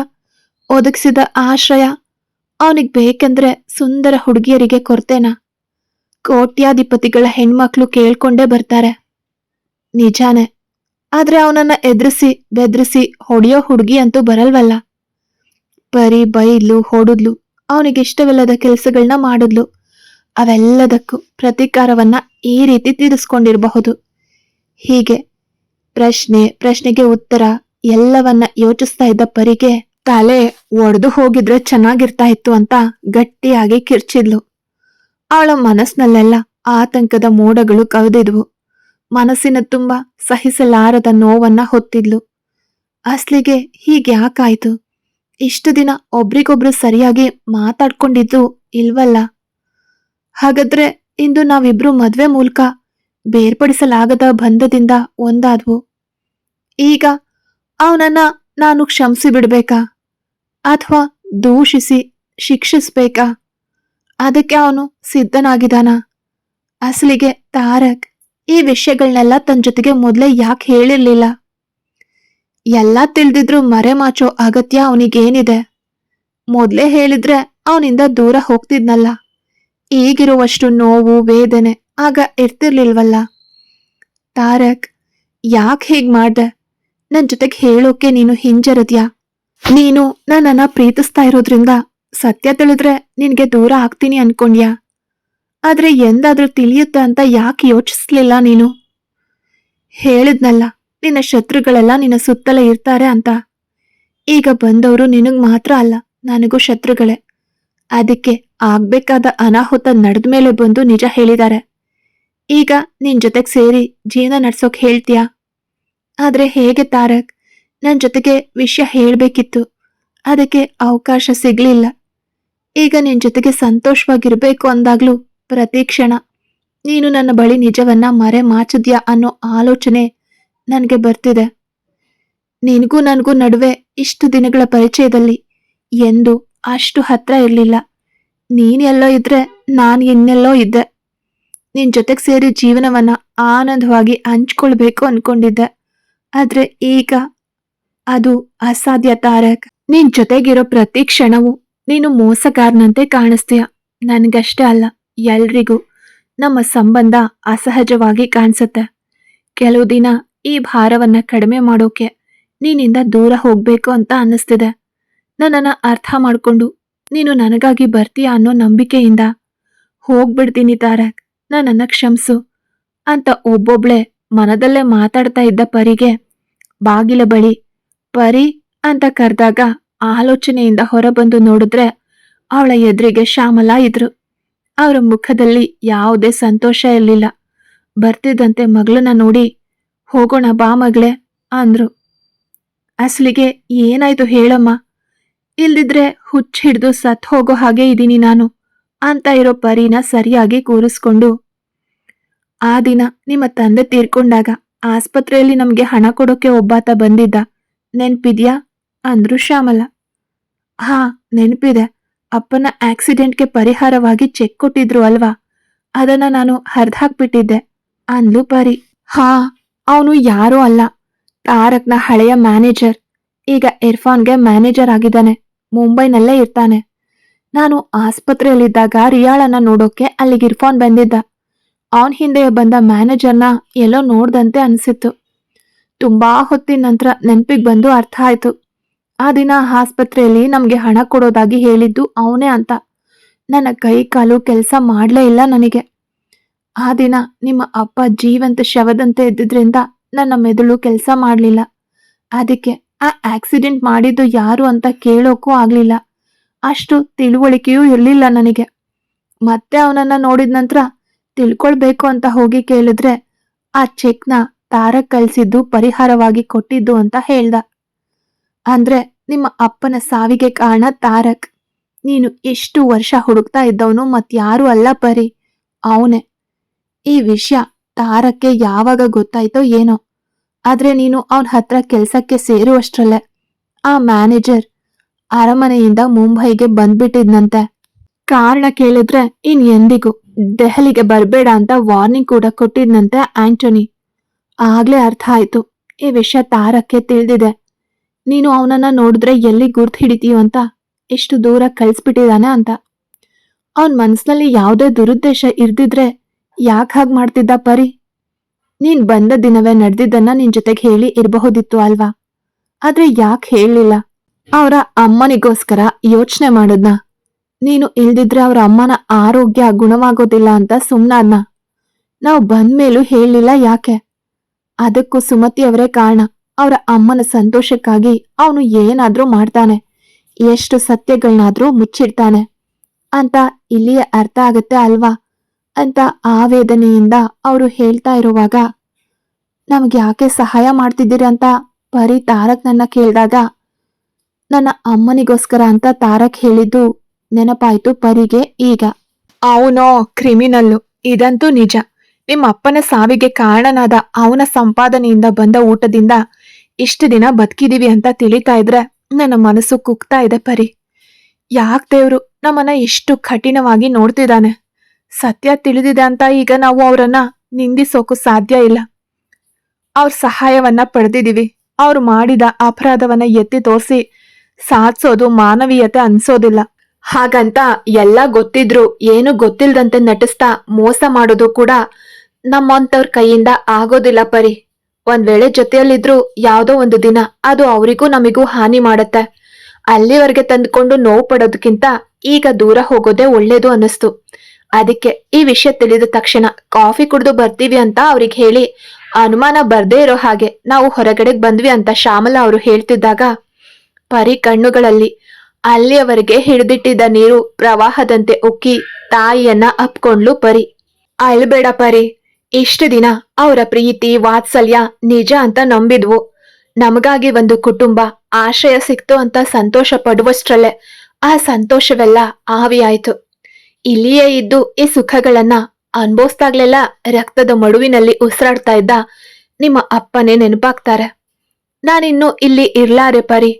ಒದಗಿಸಿದ ಆಶ್ರಯ ಅವನಿಗೆ ಬೇಕಂದ್ರೆ ಸುಂದರ ಹುಡುಗಿಯರಿಗೆ ಕೊರತೆನಾ ಕೋಟ್ಯಾಧಿಪತಿಗಳ ಹೆಣ್ಮಕ್ಳು ಕೇಳ್ಕೊಂಡೇ ಬರ್ತಾರೆ. ನಿಜಾನೆ. ಆದ್ರೆ ಅವನನ್ನ ಎದುರಿಸಿ, ಬೆದರಿಸಿ ಹೊಡೆಯೋ ಹುಡುಗಿ ಅಂತೂ ಬರಲ್ವಲ್ಲ. ಬರೀ ಬೈದ್ಲು, ಹೊಡುದ್ಲು, ಅವನಿಗೆ ಇಷ್ಟವಿಲ್ಲದ ಕೆಲಸಗಳನ್ನ ಮಾಡಿದ್ಲು. ಅವೆಲ್ಲದಕ್ಕೂ ಪ್ರತೀಕಾರವನ್ನ ಈ ರೀತಿ ತೀರಿಸ್ಕೊಂಡಿರಬಹುದು. ಹೀಗೆ ಪ್ರಶ್ನೆ, ಪ್ರಶ್ನೆಗೆ ಉತ್ತರ ಎಲ್ಲವನ್ನ ಯೋಚಿಸ್ತಾ ಇದ್ದ ಪರಿಗೆ ತಲೆ ಒಡೆದು ಹೋಗಿದ್ರೆ ಚೆನ್ನಾಗಿರ್ತಾ ಇತ್ತು ಅಂತ ಗಟ್ಟಿಯಾಗಿ ಕಿರ್ಚಿದ್ಲು. ಅವಳ ಮನಸ್ನಲ್ಲೆಲ್ಲ ಆತಂಕದ ಮೋಡಗಳು ಕವಿದಿದ್ವು. ಮನಸ್ಸಿನ ತುಂಬ ಸಹಿಸಲಾರದ ನೋವನ್ನ ಹೊತ್ತಿದ್ಲು. ಅಸ್ಲಿಗೆ ಹೀಗೆ ಯಾಕಾಯ್ತು? ಇಷ್ಟು ದಿನ ಒಬ್ರಿಗೊಬ್ರು ಸರಿಯಾಗಿ ಮಾತಾಡ್ಕೊಂಡಿದ್ದು ಇಲ್ವಲ್ಲ? ಹಾಗಾದ್ರೆ ಇಂದು ನಾವಿಬ್ರು ಮದ್ವೆ ಮೂಲಕ ಬೇರ್ಪಡಿಸಲಾಗದ ಬಂಧದಿಂದ ಒಂದಾದ್ವು. ಈಗ ಅವನನ್ನ ನಾನು ಕ್ಷಮಿಸಿ ಬಿಡ್ಬೇಕಾ? ಅಥವಾ ದೂಷಿಸಿ ಶಿಕ್ಷಿಸ್ಬೇಕಾ? ಅದಕ್ಕೆ ಅವನು ಸಿದ್ಧನಾಗಿದ್ದಾನ? ಅಸಲಿಗೆ ತಾರಕ್ ಈ ವಿಷಯಗಳನ್ನೆಲ್ಲ ತನ್ನ ಜೊತೆಗೆ ಮೊದಲೇ ಯಾಕೆ ಹೇಳಿರ್ಲಿಲ್ಲ? ಎಲ್ಲ ತಿಳಿದಿದ್ರು ಮರೆಮಾಚೋ ಅಗತ್ಯ ಅವನಿಗೇನಿದೆ? ಮೊದಲೇ ಹೇಳಿದ್ರೆ ಅವನಿಂದ ದೂರ ಹೋಗ್ತಿದ್ನಲ್ಲ? ಈಗಿರುವಷ್ಟು ನೋವು, ವೇದನೆ ಆಗ ಇರ್ತಿರ್ಲಿಲ್ವಲ್ಲ? ತಾರಕ್, ಯಾಕೆ ಹೇಗೆ ಮಾಡ್ದೆ? ನನ್ನ ಜೊತೆಗೆ ಹೇಳೋಕೆ ನೀನು ಹಿಂಜರದ್ಯಾ? ನೀನು ನನ್ನನ್ನ ಪ್ರೀತಿಸ್ತಾ ಇರೋದ್ರಿಂದ ಸತ್ಯ ತಿಳಿದ್ರೆ ನಿನ್ಗೆ ದೂರ ಆಗ್ತೀನಿ ಅನ್ಕೊಂಡ್ಯಾ? ಆದ್ರೆ ಎಂದಾದ್ರೂ ತಿಳಿಯುತ್ತೆ ಅಂತ ಯಾಕೆ ಯೋಚಿಸ್ಲಿಲ್ಲ ನೀನು? ಹೇಳಿದ್ನಲ್ಲ, ನಿನ್ನ ಶತ್ರುಗಳೆಲ್ಲ ನಿನ್ನ ಸುತ್ತಲೇ ಇರ್ತಾರೆ ಅಂತ. ಈಗ ಬಂದವರು ನಿನಗ್ ಮಾತ್ರ ಅಲ್ಲ, ನನಗೂ ಶತ್ರುಗಳೇ. ಅದಕ್ಕೆ ಆಗ್ಬೇಕಾದ ಅನಾಹುತ ನಡೆದ ಮೇಲೆ ಬಂದು ನಿಜ ಹೇಳಿದ್ದಾರೆ ಈಗ ನಿನ್ ಜೊತೆಗೆ ಸೇರಿ ಜೀವನ ನಡ್ಸೋಕ್ ಹೇಳ್ತೀಯಾ? ಆದ್ರೆ ಹೇಗೆ ತಾರಕ್? ನನ್ ಜೊತೆಗೆ ವಿಷಯ ಹೇಳಬೇಕಿತ್ತು. ಅದಕ್ಕೆ ಅವಕಾಶ ಸಿಗ್ಲಿಲ್ಲ. ಈಗ ನಿನ್ನ ಜೊತೆಗೆ ಸಂತೋಷವಾಗಿರಬೇಕು ಅಂದಾಗ್ಲೂ ಪ್ರತಿ ಕ್ಷಣ. ನೀನು ನನ್ನ ಬಳಿ ನಿಜವನ್ನ ಮರೆ ಮಾಚಿದ್ಯಾ ಅನ್ನೋ ಆಲೋಚನೆ ನನಗೆ ಬರ್ತಿದೆ. ನಿನಗೂ ನನಗೂ ನಡುವೆ ಇಷ್ಟು ದಿನಗಳ ಪರಿಚಯದಲ್ಲಿ ಎಂದು ಅಷ್ಟು ಹತ್ರ ಇರಲಿಲ್ಲ. ನೀನೆಲ್ಲೋ ಇದ್ರೆ ನಾನು ಇನ್ನೆಲ್ಲೋ ಇದ್ದೆ. ನಿನ್ನ ಜೊತೆಗೆ ಸೇರಿ ಜೀವನವನ್ನ ಆನಂದವಾಗಿ ಹಂಚ್ಕೊಳ್ಬೇಕು ಅನ್ಕೊಂಡಿದ್ದೆ. ಆದರೆ ಈಗ ಅದು ಅಸಾಧ್ಯ ತಾರಕ್. ನಿನ್ ಜೊತೆಗಿರೋ ಪ್ರತಿ ಕ್ಷಣವೂ ನೀನು ಮೋಸಗಾರನಂತೆ ಕಾಣಿಸ್ತೀಯ. ನನ್ಗಷ್ಟೇ ಅಲ್ಲ, ಎಲ್ರಿಗೂ ನಮ್ಮ ಸಂಬಂಧ ಅಸಹಜವಾಗಿ ಕಾಣಿಸುತ್ತೆ. ಕೆಲವು ದಿನ ಈ ಭಾರವನ್ನ ಕಡಿಮೆ ಮಾಡೋಕೆ ನೀನಿಂದ ದೂರ ಹೋಗ್ಬೇಕು ಅಂತ ಅನ್ನಿಸ್ತಿದೆ. ನನ್ನನ್ನು ಅರ್ಥ ಮಾಡ್ಕೊಂಡು ನೀನು ನನಗಾಗಿ ಬರ್ತೀಯ ಅನ್ನೋ ನಂಬಿಕೆಯಿಂದ ಹೋಗ್ಬಿಡ್ತೀನಿ ತಾರಕ್, ನನ್ನನ್ನು ಕ್ಷಮಿಸು ಅಂತ ಒಬ್ಬೊಬ್ಳೆ ಮನದಲ್ಲೇ ಮಾತಾಡ್ತಾ ಇದ್ದ ಪರಿಗೆ ಬಾಗಿಲ ಬಳಿ ಪರಿ ಅಂತ ಕರೆದಾಗ ಆಲೋಚನೆಯಿಂದ ಹೊರಬಂದು ನೋಡಿದ್ರೆ ಅವಳ ಎದುರಿಗೆ ಶ್ಯಾಮಲಾ ಇದ್ರು. ಅವರ ಮುಖದಲ್ಲಿ ಯಾವುದೇ ಸಂತೋಷ ಇರಲಿಲ್ಲ. ಬರ್ತಿದ್ದಂತೆ ಮಗಳನ್ನ ನೋಡಿ, ಹೋಗೋಣ ಬಾ ಮಗಳೇ, ಅಂದ್ರು. ಅಸಲಿಗೆ ಏನಾಯ್ತು ಹೇಳಮ್ಮ? ಇಲ್ದಿದ್ರೆ ಹುಚ್ಚ ಹಿಡ್ದು ಸತ್ ಹೋಗೋ ಹಾಗೆ ಇದ್ದೀನಿ ನಾನು, ಅಂತ ಇರೋ ಪರಿನ ಸರಿಯಾಗಿ ಕೂರಿಸ್ಕೊಂಡು, ಆ ದಿನ ನಿಮ್ಮ ತಂದೆ ತೀರ್ಕೊಂಡಾಗ ಆಸ್ಪತ್ರೆಯಲ್ಲಿ ನಮ್ಗೆ ಹಣ ಕೊಡೋಕೆ ಒಬ್ಬಾತ ಬಂದಿದ್ದ. ನೆನ್ಪಿದ್ಯಾ? ಅಂದ್ರು ಶ್ಯಾಮಲ. ಹಾ, ನೆನಪಿದೆ. ಅಪ್ಪನ ಆಕ್ಸಿಡೆಂಟ್ಗೆ ಪರಿಹಾರವಾಗಿ ಚೆಕ್ ಕೊಟ್ಟಿದ್ರು ಅಲ್ವಾ? ಅದನ್ನ ನಾನು ಹರಿದಾಕ್ಬಿಟ್ಟಿದ್ದೆ ಅಂದ್ಲು ಪರಿ. ಹಾ, ಅವನು ಯಾರೂ ಅಲ್ಲ. ತಾರಕ್ನ ಹಳೆಯ ಮ್ಯಾನೇಜರ್. ಈಗ ಇರ್ಫಾನ್ಗೆ ಮ್ಯಾನೇಜರ್ ಆಗಿದ್ದಾನೆ. ಮುಂಬೈನಲ್ಲೇ ಇರ್ತಾನೆ. ನಾನು ಆಸ್ಪತ್ರೆಯಲ್ಲಿದ್ದಾಗ ರಿಯಾಳನ್ನ ನೋಡೋಕೆ ಅಲ್ಲಿಗೆ ಇರ್ಫಾನ್ ಬಂದಿದ್ದ. ಅವನ್ ಹಿಂದೆ ಬಂದ ಮ್ಯಾನೇಜರ್ನ ಎಲ್ಲೋ ನೋಡ್ದಂತೆ ಅನ್ಸಿತ್ತು. ತುಂಬಾ ಹೊತ್ತಿನ ನಂತರ ನೆನ್ಪಿಗ್ ಬಂದು ಅರ್ಥ ಆಯ್ತು. ಆ ದಿನ ಆಸ್ಪತ್ರೆಯಲ್ಲಿ ನಮ್ಗೆ ಹಣ ಕೊಡೋದಾಗಿ ಹೇಳಿದ್ದು ಅವನೇ ಅಂತ. ನನ್ನ ಕೈ ಕಾಲು ಕೆಲಸ ಮಾಡಲೇ ಇಲ್ಲ ನನಗೆ. ಆ ದಿನ ನಿಮ್ಮ ಅಪ್ಪ ಜೀವಂತ ಶವದಂತೆ ಇದ್ದಿದ್ರಿಂದ ನನ್ನ ಮೆದುಳು ಕೆಲಸ ಮಾಡಲಿಲ್ಲ. ಅದಕ್ಕೆ ಆ ಆಕ್ಸಿಡೆಂಟ್ ಮಾಡಿದ್ದು ಯಾರು ಅಂತ ಕೇಳೋಕ್ಕೂ ಆಗ್ಲಿಲ್ಲ. ಅಷ್ಟು ತಿಳುವಳಿಕೆಯೂ ಇರಲಿಲ್ಲ ನನಗೆ. ಮತ್ತೆ ಅವನನ್ನ ನೋಡಿದ ನಂತರ ತಿಳ್ಕೊಳ್ಬೇಕು ಅಂತ ಹೋಗಿ ಕೇಳಿದ್ರೆ ಆ ಚೆಕ್ನ ತಾರಕ್ ಕಳ್ಸಿದ್ದು ಪರಿಹಾರವಾಗಿ ಕೊಟ್ಟಿದ್ದು ಅಂತ ಹೇಳ್ದ. ಅಂದ್ರೆ ನಿಮ್ಮ ಅಪ್ಪನ ಸಾವಿಗೆ ಕಾರಣ ತಾರಕ್. ನೀನು ಎಷ್ಟು ವರ್ಷ ಹುಡುಕ್ತಾ ಇದ್ದವನು ಮತ್ಯಾರು ಅಲ್ಲ ಪರಿ. ಅವನೇ. ಈ ವಿಷಯ ತಾರಕ್ಕೆ ಯಾವಾಗ ಗೊತ್ತಾಯ್ತೋ ಏನೋ. ಆದ್ರೆ ನೀನು ಅವನ ಹತ್ರ ಕೆಲ್ಸಕ್ಕೆ ಸೇರುವಷ್ಟ್ರಲ್ಲೇ. ಆ ಮ್ಯಾನೇಜರ್ ಅರಮನೆಯಿಂದ ಮುಂಬೈಗೆ ಬಂದ್ಬಿಟ್ಟಿದ್ನಂತೆ. ಕಾರಣ ಕೇಳಿದ್ರೆ ಇನ್ ಎಂದಿಗೂ ದೆಹಲಿಗೆ ಬರಬೇಡ ಅಂತ ವಾರ್ನಿಂಗ್ ಕೂಡ ಕೊಟ್ಟಿದ್ನಂತೆ ಆಂಟೋನಿ. ಆಗ್ಲೇ ಅರ್ಥ ಆಯ್ತು. ಈ ವಿಷಯ ತಾರಕ್ಕೆ ತಿಳಿದಿದೆ. ನೀನು ಅವನನ್ನ ನೋಡಿದ್ರೆ ಎಲ್ಲಿ ಗುರ್ತು ಹಿಡಿತೀಯೋ ಅಂತ ಎಷ್ಟು ದೂರ ಕಳ್ಸ್ಬಿಟ್ಟಿದಾನೆ ಅಂತ. ಅವನ್ ಮನ್ಸ್ನಲ್ಲಿ ಯಾವುದೇ ದುರುದ್ದೇಶ ಇರ್ದಿದ್ರೆ ಯಾಕೆ ಹಾಗೆ ಮಾಡ್ತಿದ್ದ ಪರಿ? ನೀನ್ ಬಂದ ದಿನವೇ ನಡೆದಿದ್ದನ್ನ ನಿನ್ ಜೊತೆಗೆ ಹೇಳಿ ಇರಬಹುದಿತ್ತು ಅಲ್ವಾ? ಆದ್ರೆ ಯಾಕೆ ಹೇಳಲಿಲ್ಲ? ಅವರ ಅಮ್ಮನಿಗೋಸ್ಕರ ಯೋಚನೆ ಮಾಡದ್ನ. ನೀನು ಇಲ್ದಿದ್ರೆ ಅವ್ರ ಅಮ್ಮನ ಆರೋಗ್ಯ ಗುಣವಾಗೋದಿಲ್ಲ ಅಂತ ಸುಮ್ನಾದ್ನ. ನಾವು ಬಂದ್ಮೇಲೂ ಹೇಳಲಿಲ್ಲ ಯಾಕೆ? ಅದಕ್ಕೂ ಸುಮತಿ ಅವರೇ ಕಾರಣ. ಅವರ ಅಮ್ಮನ ಸಂತೋಷಕ್ಕಾಗಿ ಅವನು ಏನಾದ್ರೂ ಮಾಡ್ತಾನೆ. ಎಷ್ಟು ಸತ್ಯಗಳನ್ನಾದ್ರೂ ಮುಚ್ಚಿಡ್ತಾನೆ. ಅಂತ ಇಲ್ಲಿಯೇ ಅರ್ಥ ಆಗತ್ತೆ ಅಲ್ವಾ? ಅಂತ ಆವೇದನೆಯಿಂದ ಅವರು ಹೇಳ್ತಾ ಇರುವಾಗ, ನಮ್ಗೆ ಯಾಕೆ ಸಹಾಯ ಮಾಡ್ತಿದ್ದೀರಿ ಅಂತ ಪರಿ ತಾರಕ್ ನನ್ನ ಕೇಳಿದಾಗ, ನನ್ನ ಅಮ್ಮನಿಗೋಸ್ಕರ ಅಂತ ತಾರಕ್ ಹೇಳಿದ್ದು ನೆನಪಾಯ್ತು ಪರಿಗೆ ಈಗ. ಅವನೋ ಕ್ರಿಮಿನಲ್ಲು. ಇದಂತೂ ನಿಜ. ನಿಮ್ಮ ಅಪ್ಪನ ಸಾವಿಗೆ ಕಾರಣನಾದ ಅವನ ಸಂಪಾದನೆಯಿಂದ ಬಂದ ಊಟದಿಂದ ಇಷ್ಟು ದಿನ ಬದುಕಿದೀವಿ ಅಂತ ತಿಳಿತಾ ಇದ್ರೆ ನನ್ನ ಮನಸ್ಸು ಕುಗ್ತಾ ಇದೆ ಪರಿ. ಯಾಕ್ ದೇವ್ರು ನಮ್ಮನ್ನ ಇಷ್ಟು ಕಠಿಣವಾಗಿ ನೋಡ್ತಿದ್ದಾನೆ? ಸತ್ಯ ತಿಳಿದಿದೆ ಅಂತ ಈಗ ನಾವು ಅವರನ್ನ ನಿಂದಿಸೋಕು ಸಾಧ್ಯ ಇಲ್ಲ. ಅವ್ರ ಸಹಾಯವನ್ನ ಪಡೆದಿದೀವಿ. ಅವ್ರು ಮಾಡಿದ ಅಪರಾಧವನ್ನ ಎತ್ತಿ ತೋರಿಸಿ ಸಾಧಿಸೋದು ಮಾನವೀಯತೆ ಅನ್ಸೋದಿಲ್ಲ. ಹಾಗಂತ ಎಲ್ಲ ಗೊತ್ತಿದ್ರು ಏನು ಗೊತ್ತಿಲ್ದಂತೆ ನಟಿಸ್ತಾ ಮೋಸ ಮಾಡೋದು ಕೂಡ ನಮ್ಮಂತವ್ರ ಕೈಯಿಂದ ಆಗೋದಿಲ್ಲ ಪರಿ. ಒಂದ್ ವೇಳೆ ಜೊತೆಯಲ್ಲಿದ್ರು ಯಾವುದೋ ಒಂದು ದಿನ ಅದು ಅವರಿಗೂ ನಮಿಗೂ ಹಾನಿ ಮಾಡತ್ತೆ. ಅಲ್ಲಿವರೆಗೆ ತಂದ್ಕೊಂಡು ನೋವು ಪಡೋದಕ್ಕಿಂತ ಈಗ ದೂರ ಹೋಗೋದೇ ಒಳ್ಳೇದು ಅನ್ನಿಸ್ತು. ಅದಕ್ಕೆ ಈ ವಿಷಯ ತಿಳಿದ ತಕ್ಷಣ ಕಾಫಿ ಕುಡಿದು ಬರ್ತೀವಿ ಅಂತ ಅವ್ರಿಗೆ ಹೇಳಿ ಅನುಮಾನ ಬರ್ದೇ ಇರೋ ಹಾಗೆ ನಾವು ಹೊರಗಡೆಗೆ ಬಂದ್ವಿ ಅಂತ ಶ್ಯಾಮಲ ಅವರು ಹೇಳ್ತಿದ್ದಾಗ, ಪರಿ ಕಣ್ಣುಗಳಲ್ಲಿ ಅಲ್ಲಿಯವರೆಗೆ ಹಿಡಿದಿಟ್ಟಿದ್ದ ನೀರು ಪ್ರವಾಹದಂತೆ ಉಕ್ಕಿ ತಾಯಿಯನ್ನ ಅಪ್ಕೊಂಡ್ಲು ಪರಿ. ಅಳ್ಬೇಡ ಪರಿ. ಇಷ್ಟು ದಿನ ಅವರ ಪ್ರೀತಿ, ವಾತ್ಸಲ್ಯ ನಿಜ ಅಂತ ನಂಬಿದ್ವು. ನಮಗಾಗಿ ಒಂದು ಕುಟುಂಬ ಆಶ್ರಯ ಸಿಕ್ತು ಅಂತ ಸಂತೋಷ ಪಡುವಷ್ಟರಲ್ಲೇ ಆ ಸಂತೋಷವೆಲ್ಲ ಆವಿಯಾಯ್ತು. ಇಲ್ಲಿಯೇ ಇದ್ದು ಈ ಸುಖಗಳನ್ನ ಅನ್ಭವಿಸ್ದಾಗ್ಲೆಲ್ಲ ರಕ್ತದ ಮಡುವಿನಲ್ಲಿ ಉಸಿರಾಡ್ತಾ ಇದ್ದ ನಿಮ್ಮ ಅಪ್ಪನೇ ನೆನಪಾಗ್ತಾರೆ. ನಾನಿನ್ನು ಇಲ್ಲಿ ಇರ್ಲಾರೆ ಪರಿ.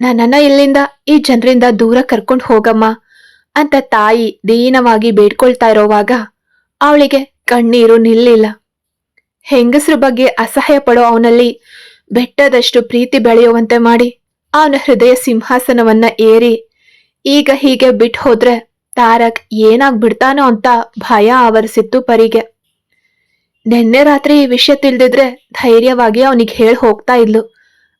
ನನ್ನನ್ನ ಇಲ್ಲಿಂದ ಈ ಜನರಿಂದ ದೂರ ಕರ್ಕೊಂಡು ಹೋಗಮ್ಮ ಅಂತ ತಾಯಿ ದೀನವಾಗಿ ಬೇಡ್ಕೊಳ್ತಾ ಇರೋವಾಗ ಅವಳಿಗೆ ಕಣ್ಣೀರು ನಿಲ್ಲಿಲ್ಲ. ಹೆಂಗಸರ ಬಗ್ಗೆ ಅಸಹ್ಯ ಪಡೋ ಅವನಲ್ಲಿ ಬೆಟ್ಟದಷ್ಟು ಪ್ರೀತಿ ಬೆಳೆಯುವಂತೆ ಮಾಡಿ ಅವನ ಹೃದಯ ಸಿಂಹಾಸನವನ್ನ ಏರಿ, ಈಗ ಹೀಗೆ ಬಿಟ್ಟು ಹೋದ್ರೆ ತಾರಕ್ ಏನಾಗ್ಬಿಡ್ತಾನೋ ಅಂತ ಭಯ ಆವರಿಸಿತ್ತು ಪರಿಗೆ. ನಿನ್ನೆ ರಾತ್ರಿ ಈ ವಿಷಯ ತಿಳಿದಿದ್ರೆ ಧೈರ್ಯವಾಗಿ ಅವನಿಗೆ ಹೇಳಿ ಹೋಗ್ತಾ ಇದ್ಲು.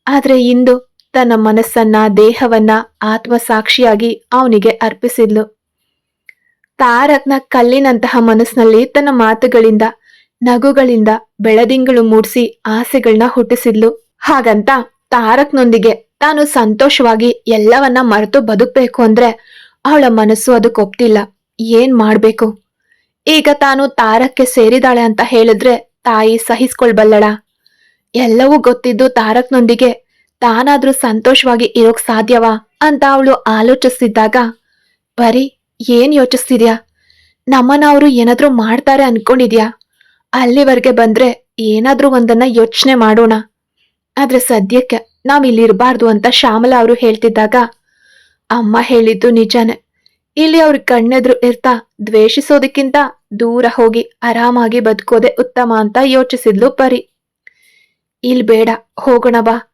ಆದ್ರೆ ಇಂದು ತನ್ನ ಮನಸ್ಸನ್ನ, ದೇಹವನ್ನ ಆತ್ಮಸಾಕ್ಷಿಯಾಗಿ ಅವನಿಗೆ ಅರ್ಪಿಸಿದ್ಲು. ತಾರಕ್ನ ಕಲ್ಲಿನಂತಹ ಮನಸ್ಸಿನಲ್ಲಿ ತನ್ನ ಮಾತುಗಳಿಂದ, ನಗುಗಳಿಂದ ಬೆಳದಿಂಗಳು ಮೂಡಿಸಿ ಆಸೆಗಳನ್ನ ಹುಟ್ಟಿಸಿದ್ಲು. ಹಾಗಂತ ತಾರಕ್ನೊಂದಿಗೆ ತಾನು ಸಂತೋಷವಾಗಿ ಎಲ್ಲವನ್ನ ಮರೆತು ಬದುಕಬೇಕು ಅಂದ್ರೆ ಅವಳ ಮನಸ್ಸು ಅದಕ್ಕೊಪ್ತಿಲ್ಲ ಏನ್ ಮಾಡ್ಬೇಕು? ಈಗ ತಾನು ತಾರಕ್ಕೆ ಸೇರಿದಾಳೆ ಅಂತ ಹೇಳಿದ್ರೆ ತಾಯಿ ಸಹಿಸ್ಕೊಳ್ಬಲ್ಲಳ. ಎಲ್ಲವೂ ಗೊತ್ತಿದ್ದು ತಾರಕ್ನೊಂದಿಗೆ ತಾನಾದ್ರೂ ಸಂತೋಷವಾಗಿ ಇರೋಕ್ ಸಾಧ್ಯವಾ ಅಂತ ಅವಳು ಆಲೋಚಿಸಿದ್ದಾಗ ಬರೀ ಏನ್ ಯೋಚಿಸ್ತಿದ್ಯಾ? ನಮ್ಮನ್ನ ಅವರು ಏನಾದ್ರೂ ಮಾಡ್ತಾರೆ ಅನ್ಕೊಂಡಿದ್ಯಾ? ಅಲ್ಲಿವರೆಗೆ ಬಂದ್ರೆ ಏನಾದ್ರೂ ಒಂದನ್ನ ಯೋಚನೆ ಮಾಡೋಣ. ಆದ್ರೆ ಸದ್ಯಕ್ಕೆ ನಾವ್ ಇಲ್ಲಿ ಇರಬಾರ್ದು ಅಂತ ಶ್ಯಾಮಲಾ ಅವರು ಹೇಳ್ತಿದ್ದಾಗ, ಅಮ್ಮ ಹೇಳಿದ್ದು ನಿಜಾನೇ. ಇಲ್ಲಿ ಅವ್ರ ಕಣ್ಣೆದ್ರು ಇರ್ತಾ ದ್ವೇಷಿಸೋದಕ್ಕಿಂತ ದೂರ ಹೋಗಿ ಆರಾಮಾಗಿ ಬದುಕೋದೆ ಉತ್ತಮ ಅಂತ ಯೋಚಿಸಿದ್ಲು ಪರಿ. ಇಲ್ ಬೇಡ ಹೋಗೋಣ ಬಾ.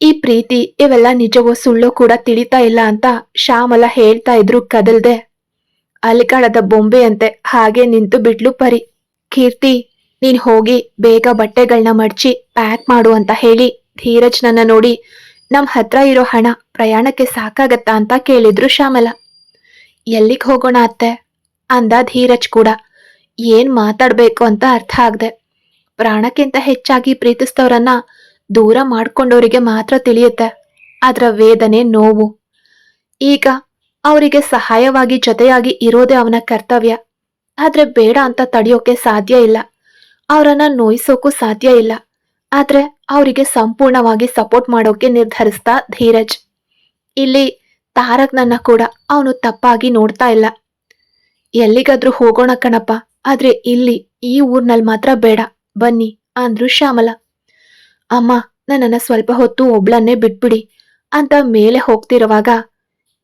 ಈ ಪ್ರೀತಿ ಇವೆಲ್ಲ ನಿಜವೋ ಸುಳ್ಳೋ ಕೂಡ ತಿಳಿತಾ ಇಲ್ಲ ಅಂತ ಶ್ಯಾಮಲ ಹೇಳ್ತಾ ಇದ್ರು ಕದಲ್ದೆ. ಅಲಿಕಾಳದ ಬೊಂಬೆಯಂತೆ ಹಾಗೆ ನಿಂತು ಬಿಟ್ಲು ಪರಿ. ಕೀರ್ತಿ, ನೀನ್ ಹೋಗಿ ಬೇಗ ಬಟ್ಟೆಗಳನ್ನ ಮಡ್ಚಿ ಪ್ಯಾಕ್ ಮಾಡು ಅಂತ ಹೇಳಿ ಧೀರಜ್ ನನ್ನ ನೋಡಿ ನಮ್ ಹತ್ರ ಇರೋ ಹಣ ಪ್ರಯಾಣಕ್ಕೆ ಸಾಕಾಗತ್ತಾ ಅಂತ ಕೇಳಿದ್ರು ಶ್ಯಾಮಲ. ಎಲ್ಲಿಗ್ ಹೋಗೋಣ ಅತ್ತೆ? ಅಂದ ಧೀರಜ್ ಕೂಡ. ಏನ್ ಮಾತಾಡ್ಬೇಕು ಅಂತ ಅರ್ಥ ಆಗ್ದೆ. ಪ್ರಾಣಕ್ಕಿಂತ ಹೆಚ್ಚಾಗಿ ಪ್ರೀತಿಸ್ತವ್ರನ್ನ ದೂರ ಮಾಡ್ಕೊಂಡವರಿಗೆ ಮಾತ್ರ ತಿಳಿಯುತ್ತೆ. ಅದರ ವೇದನೆ ನೋವು. ಈಗ ಅವರಿಗೆ ಸಹಾಯವಾಗಿ ಜೊತೆಯಾಗಿ ಇರೋದೇ ಅವನ ಕರ್ತವ್ಯ. ಆದ್ರೆ ಬೇಡ ಅಂತ ತಡೆಯೋಕೆ ಸಾಧ್ಯ ಇಲ್ಲ. ಅವರನ್ನ ನೋಯಿಸೋಕು ಸಾಧ್ಯ ಇಲ್ಲ. ಆದ್ರೆ ಅವರಿಗೆ ಸಂಪೂರ್ಣವಾಗಿ ಸಪೋರ್ಟ್ ಮಾಡೋಕೆ ನಿರ್ಧರಿಸ್ತಾ ಧೀರಜ್. ಇಲ್ಲಿ ತಾರಕ್ನನ್ನ ಕೂಡ ಅವನು ತಪ್ಪಾಗಿ ನೋಡ್ತಾ ಇಲ್ಲ. ಎಲ್ಲಿಗಾದ್ರೂ ಹೋಗೋಣ ಕಣಪ್ಪ. ಆದ್ರೆ ಇಲ್ಲಿ ಈ ಊರ್ನಲ್ಲಿ ಮಾತ್ರ ಬೇಡ. ಬನ್ನಿ ಅಂದ್ರು ಶ್ಯಾಮಲ. ಅಮ್ಮ, ನನ್ನನ್ನ ಸ್ವಲ್ಪ ಹೊತ್ತು ಒಬ್ಳನ್ನೇ ಬಿಟ್ಬಿಡಿ ಅಂತ ಮೇಲೆ ಹೋಗ್ತಿರುವಾಗ,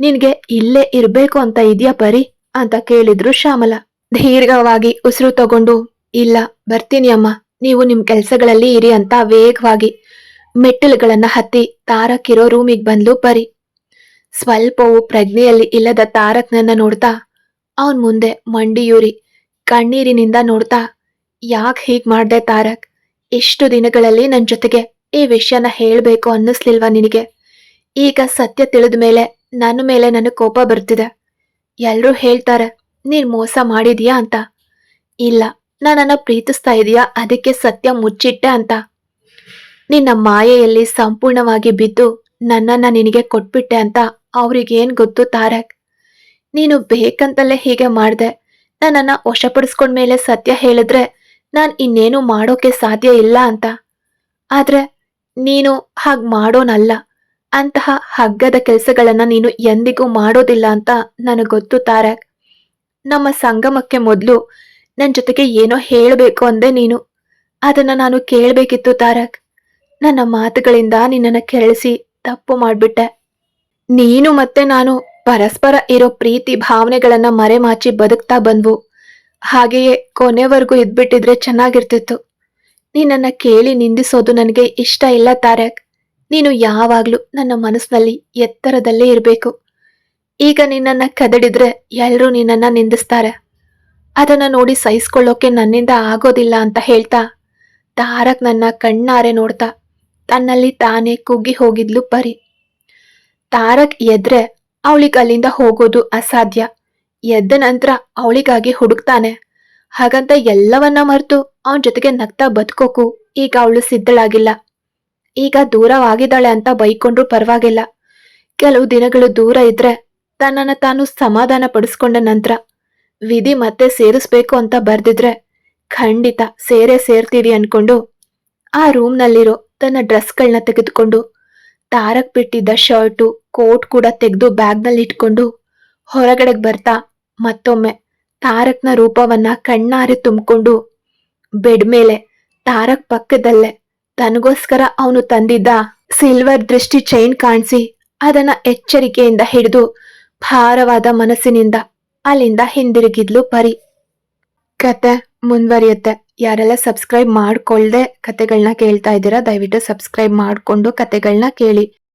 ನಿನ್ಗೆ ಇಲ್ಲೇ ಇರ್ಬೇಕು ಅಂತ ಇದೆಯಾ ಪರಿ ಅಂತ ಕೇಳಿದ್ರು ಶ್ಯಾಮಲ. ದೀರ್ಘವಾಗಿ ಉಸಿರು ತಗೊಂಡು, ಇಲ್ಲ, ಬರ್ತೀನಿ ಅಮ್ಮ, ನೀವು ನಿಮ್ ಕೆಲ್ಸಗಳಲ್ಲಿ ಇರಿ ಅಂತ ವೇಗವಾಗಿ ಮೆಟ್ಟಿಲುಗಳನ್ನ ಹತ್ತಿ ತಾರಕ್ಕಿರೋ ರೂಮಿಗೆ ಬಂದ್ಲು ಪರಿ. ಸ್ವಲ್ಪವೂ ಪ್ರಜ್ಞೆಯಲ್ಲಿ ಇಲ್ಲದ ತಾರಕ್ನನ್ನ ನೋಡ್ತಾ, ಅವನ್ ಮುಂದೆ ಮಂಡಿಯೂರಿ ಕಣ್ಣೀರಿನಿಂದ ನೋಡ್ತಾ, ಯಾಕೆ ಹೀಗ್ ಮಾಡ್ದೆ ತಾರಕ್? ಇಷ್ಟು ದಿನಗಳಲ್ಲಿ ನನ್ನ ಜೊತೆಗೆ ಈ ವಿಷಯನ ಹೇಳಬೇಕು ಅನ್ನಿಸ್ಲಿಲ್ವಾ ನಿನಗೆ? ಈಗ ಸತ್ಯ ತಿಳಿದ ಮೇಲೆ ನನ್ನ ಮೇಲೆ ನನಗೆ ಕೋಪ ಬರ್ತಿದೆ. ಎಲ್ಲರೂ ಹೇಳ್ತಾರೆ, ನೀನು ಮೋಸ ಮಾಡಿದೀಯಾ ಅಂತ. ಇಲ್ಲ ನಾನನ್ನು ಪ್ರೀತಿಸ್ತಾ ಇದೀಯಾ, ಅದಕ್ಕೆ ಸತ್ಯ ಮುಚ್ಚಿಟ್ಟೆ ಅಂತ. ನಿನ್ನ ಮಾಯೆಯಲ್ಲಿ ಸಂಪೂರ್ಣವಾಗಿ ಬಿದ್ದು ನನ್ನನ್ನು ನಿನಗೆ ಕೊಟ್ಬಿಟ್ಟೆ ಅಂತ ಅವ್ರಿಗೇನು ಗೊತ್ತು ತಾರಕ್? ನೀನು ಬೇಕಂತಲೇ ಹೀಗೆ ಮಾಡಿದೆ, ನನ್ನನ್ನು ವಶಪಡಿಸ್ಕೊಂಡ್ಮೇಲೆ ಸತ್ಯ ಹೇಳಿದ್ರೆ ನಾನ್ ಇನ್ನೇನು ಮಾಡೋಕೆ ಸಾಧ್ಯ ಇಲ್ಲ ಅಂತ. ಆದ್ರೆ ನೀನು ಹಾಗೆ ಮಾಡೋನಲ್ಲ. ಅಂತಹ ಹಗ್ಗದ ಕೆಲಸಗಳನ್ನ ನೀನು ಎಂದಿಗೂ ಮಾಡೋದಿಲ್ಲ ಅಂತ ನನಗೆ ಗೊತ್ತು ತಾರಕ್. ನಮ್ಮ ಸಂಗಮಕ್ಕೆ ಮೊದಲು ನನ್ನ ಜೊತೆಗೆ ಏನೋ ಹೇಳಬೇಕು ಅಂದೆ ನೀನು. ಅದನ್ನ ನಾನು ಕೇಳಬೇಕಿತ್ತು ತಾರಕ್. ನನ್ನ ಮಾತುಗಳಿಂದ ನಿನ್ನನ್ನು ಕೆರಳಿಸಿ ತಪ್ಪು ಮಾಡಿಬಿಟ್ಟೆ. ನೀನು ಮತ್ತೆ ನಾನು ಪರಸ್ಪರ ಇರೋ ಪ್ರೀತಿ ಭಾವನೆಗಳನ್ನ ಮರೆಮಾಚಿ ಬದುಕ್ತಾ ಬಂದ್ವು. ಹಾಗೆಯೇ ಕೊನೆವರೆಗೂ ಇದ್ಬಿಟ್ಟಿದ್ರೆ ಚೆನ್ನಾಗಿರ್ತಿತ್ತು. ನೀನನ್ನು ಕೇಳಿ ನಿಂದಿಸೋದು ನನಗೆ ಇಷ್ಟ ಇಲ್ಲ ತಾರಕ್. ನೀನು ಯಾವಾಗಲೂ ನನ್ನ ಮನಸ್ಸಿನಲ್ಲಿ ಎತ್ತರದಲ್ಲೇ ಇರಬೇಕು. ಈಗ ನಿನ್ನನ್ನು ಕದಡಿದ್ರೆ ಎಲ್ಲರೂ ನಿನ್ನನ್ನು ನಿಂದಿಸ್ತಾರೆ. ಅದನ್ನು ನೋಡಿ ಸಹಿಸ್ಕೊಳ್ಳೋಕೆ ನನ್ನಿಂದ ಆಗೋದಿಲ್ಲ ಅಂತ ಹೇಳ್ತಾ, ತಾರಕ್ ನನ್ನ ಕಣ್ಣಾರೆ ನೋಡ್ತಾ, ತನ್ನಲ್ಲಿ ತಾನೇ ಕುಗ್ಗಿ ಹೋಗಿದ್ಲು ಪರಿ. ತಾರಕ್ ಎದ್ರೆ ಅವಳಿಗೆ ಅಲ್ಲಿಂದ ಹೋಗೋದು ಅಸಾಧ್ಯ. ಎದ್ದ ನಂತರ ಅವಳಿಗಾಗಿ ಹುಡುಕ್ತಾನೆ. ಹಾಗಂತ ಎಲ್ಲವನ್ನ ಮರೆತು ಅವನ ಜೊತೆಗೆ ನಗ್ತಾ ಬದುಕೋಕು ಈಗ ಅವಳು ಸಿದ್ಧಳಾಗಿಲ್ಲ. ಈಗ ದೂರವಾಗಿದ್ದಾಳೆ ಅಂತ ಬೈಕೊಂಡ್ರು ಪರವಾಗಿಲ್ಲ. ಕೆಲವು ದಿನಗಳು ದೂರ ಇದ್ರೆ ತನ್ನನ್ನ ತಾನು ಸಮಾಧಾನ ಪಡಿಸ್ಕೊಂಡ ನಂತರ ವಿಧಿ ಮತ್ತೆ ಸೇರಿಸ್ಬೇಕು ಅಂತ ಬರ್ದಿದ್ರೆ ಖಂಡಿತ ಸೇರೇ ಸೇರ್ತೀವಿ ಅನ್ಕೊಂಡು ಆ ರೂಮ್ನಲ್ಲಿರೋ ತನ್ನ ಡ್ರೆಸ್ಗಳನ್ನ ತೆಗೆದುಕೊಂಡು ತಾರಕ್ ಬಿಟ್ಟಿದ್ದ ಶರ್ಟು, ಕೋಟ್ ಕೂಡ ತೆಗೆದು ಬ್ಯಾಗ್ನಲ್ಲಿ ಇಟ್ಕೊಂಡು ಹೊರಗಡೆಗೆ ಬರ್ತಾ ಮತ್ತೊಮ್ಮೆ ತಾರಕ್ನ ರೂಪವನ್ನ ಕಣ್ಣಾರೆ ತುಂಬಿಕೊಂಡು ಬೆಡ್ ಮೇಲೆ ತಾರಕ್ ಪಕ್ಕದಲ್ಲೇ ತನಗೋಸ್ಕರ ಅವನು ತಂದಿದ್ದ ಸಿಲ್ವರ್ ದೃಷ್ಟಿ ಚೈನ್ ಕಾಣಿಸಿ ಅದನ್ನ ಎಚ್ಚರಿಕೆಯಿಂದ ಹಿಡಿದು ಭಾರವಾದ ಮನಸ್ಸಿನಿಂದ ಅಲ್ಲಿಂದ ಹಿಂದಿರುಗಿದ್ಲು ಪರಿ. ಕತೆ ಮುಂದುವರಿಯುತ್ತೆ. ಯಾರೆಲ್ಲ ಸಬ್ಸ್ಕ್ರೈಬ್ ಮಾಡ್ಕೊಳ್ದೆ ಕತೆಗಳನ್ನ ಕೇಳ್ತಾ ಇದ್ದೀರಾ, ದಯವಿಟ್ಟು ಸಬ್ಸ್ಕ್ರೈಬ್ ಮಾಡಿಕೊಂಡು ಕತೆಗಳನ್ನ ಕೇಳಿ.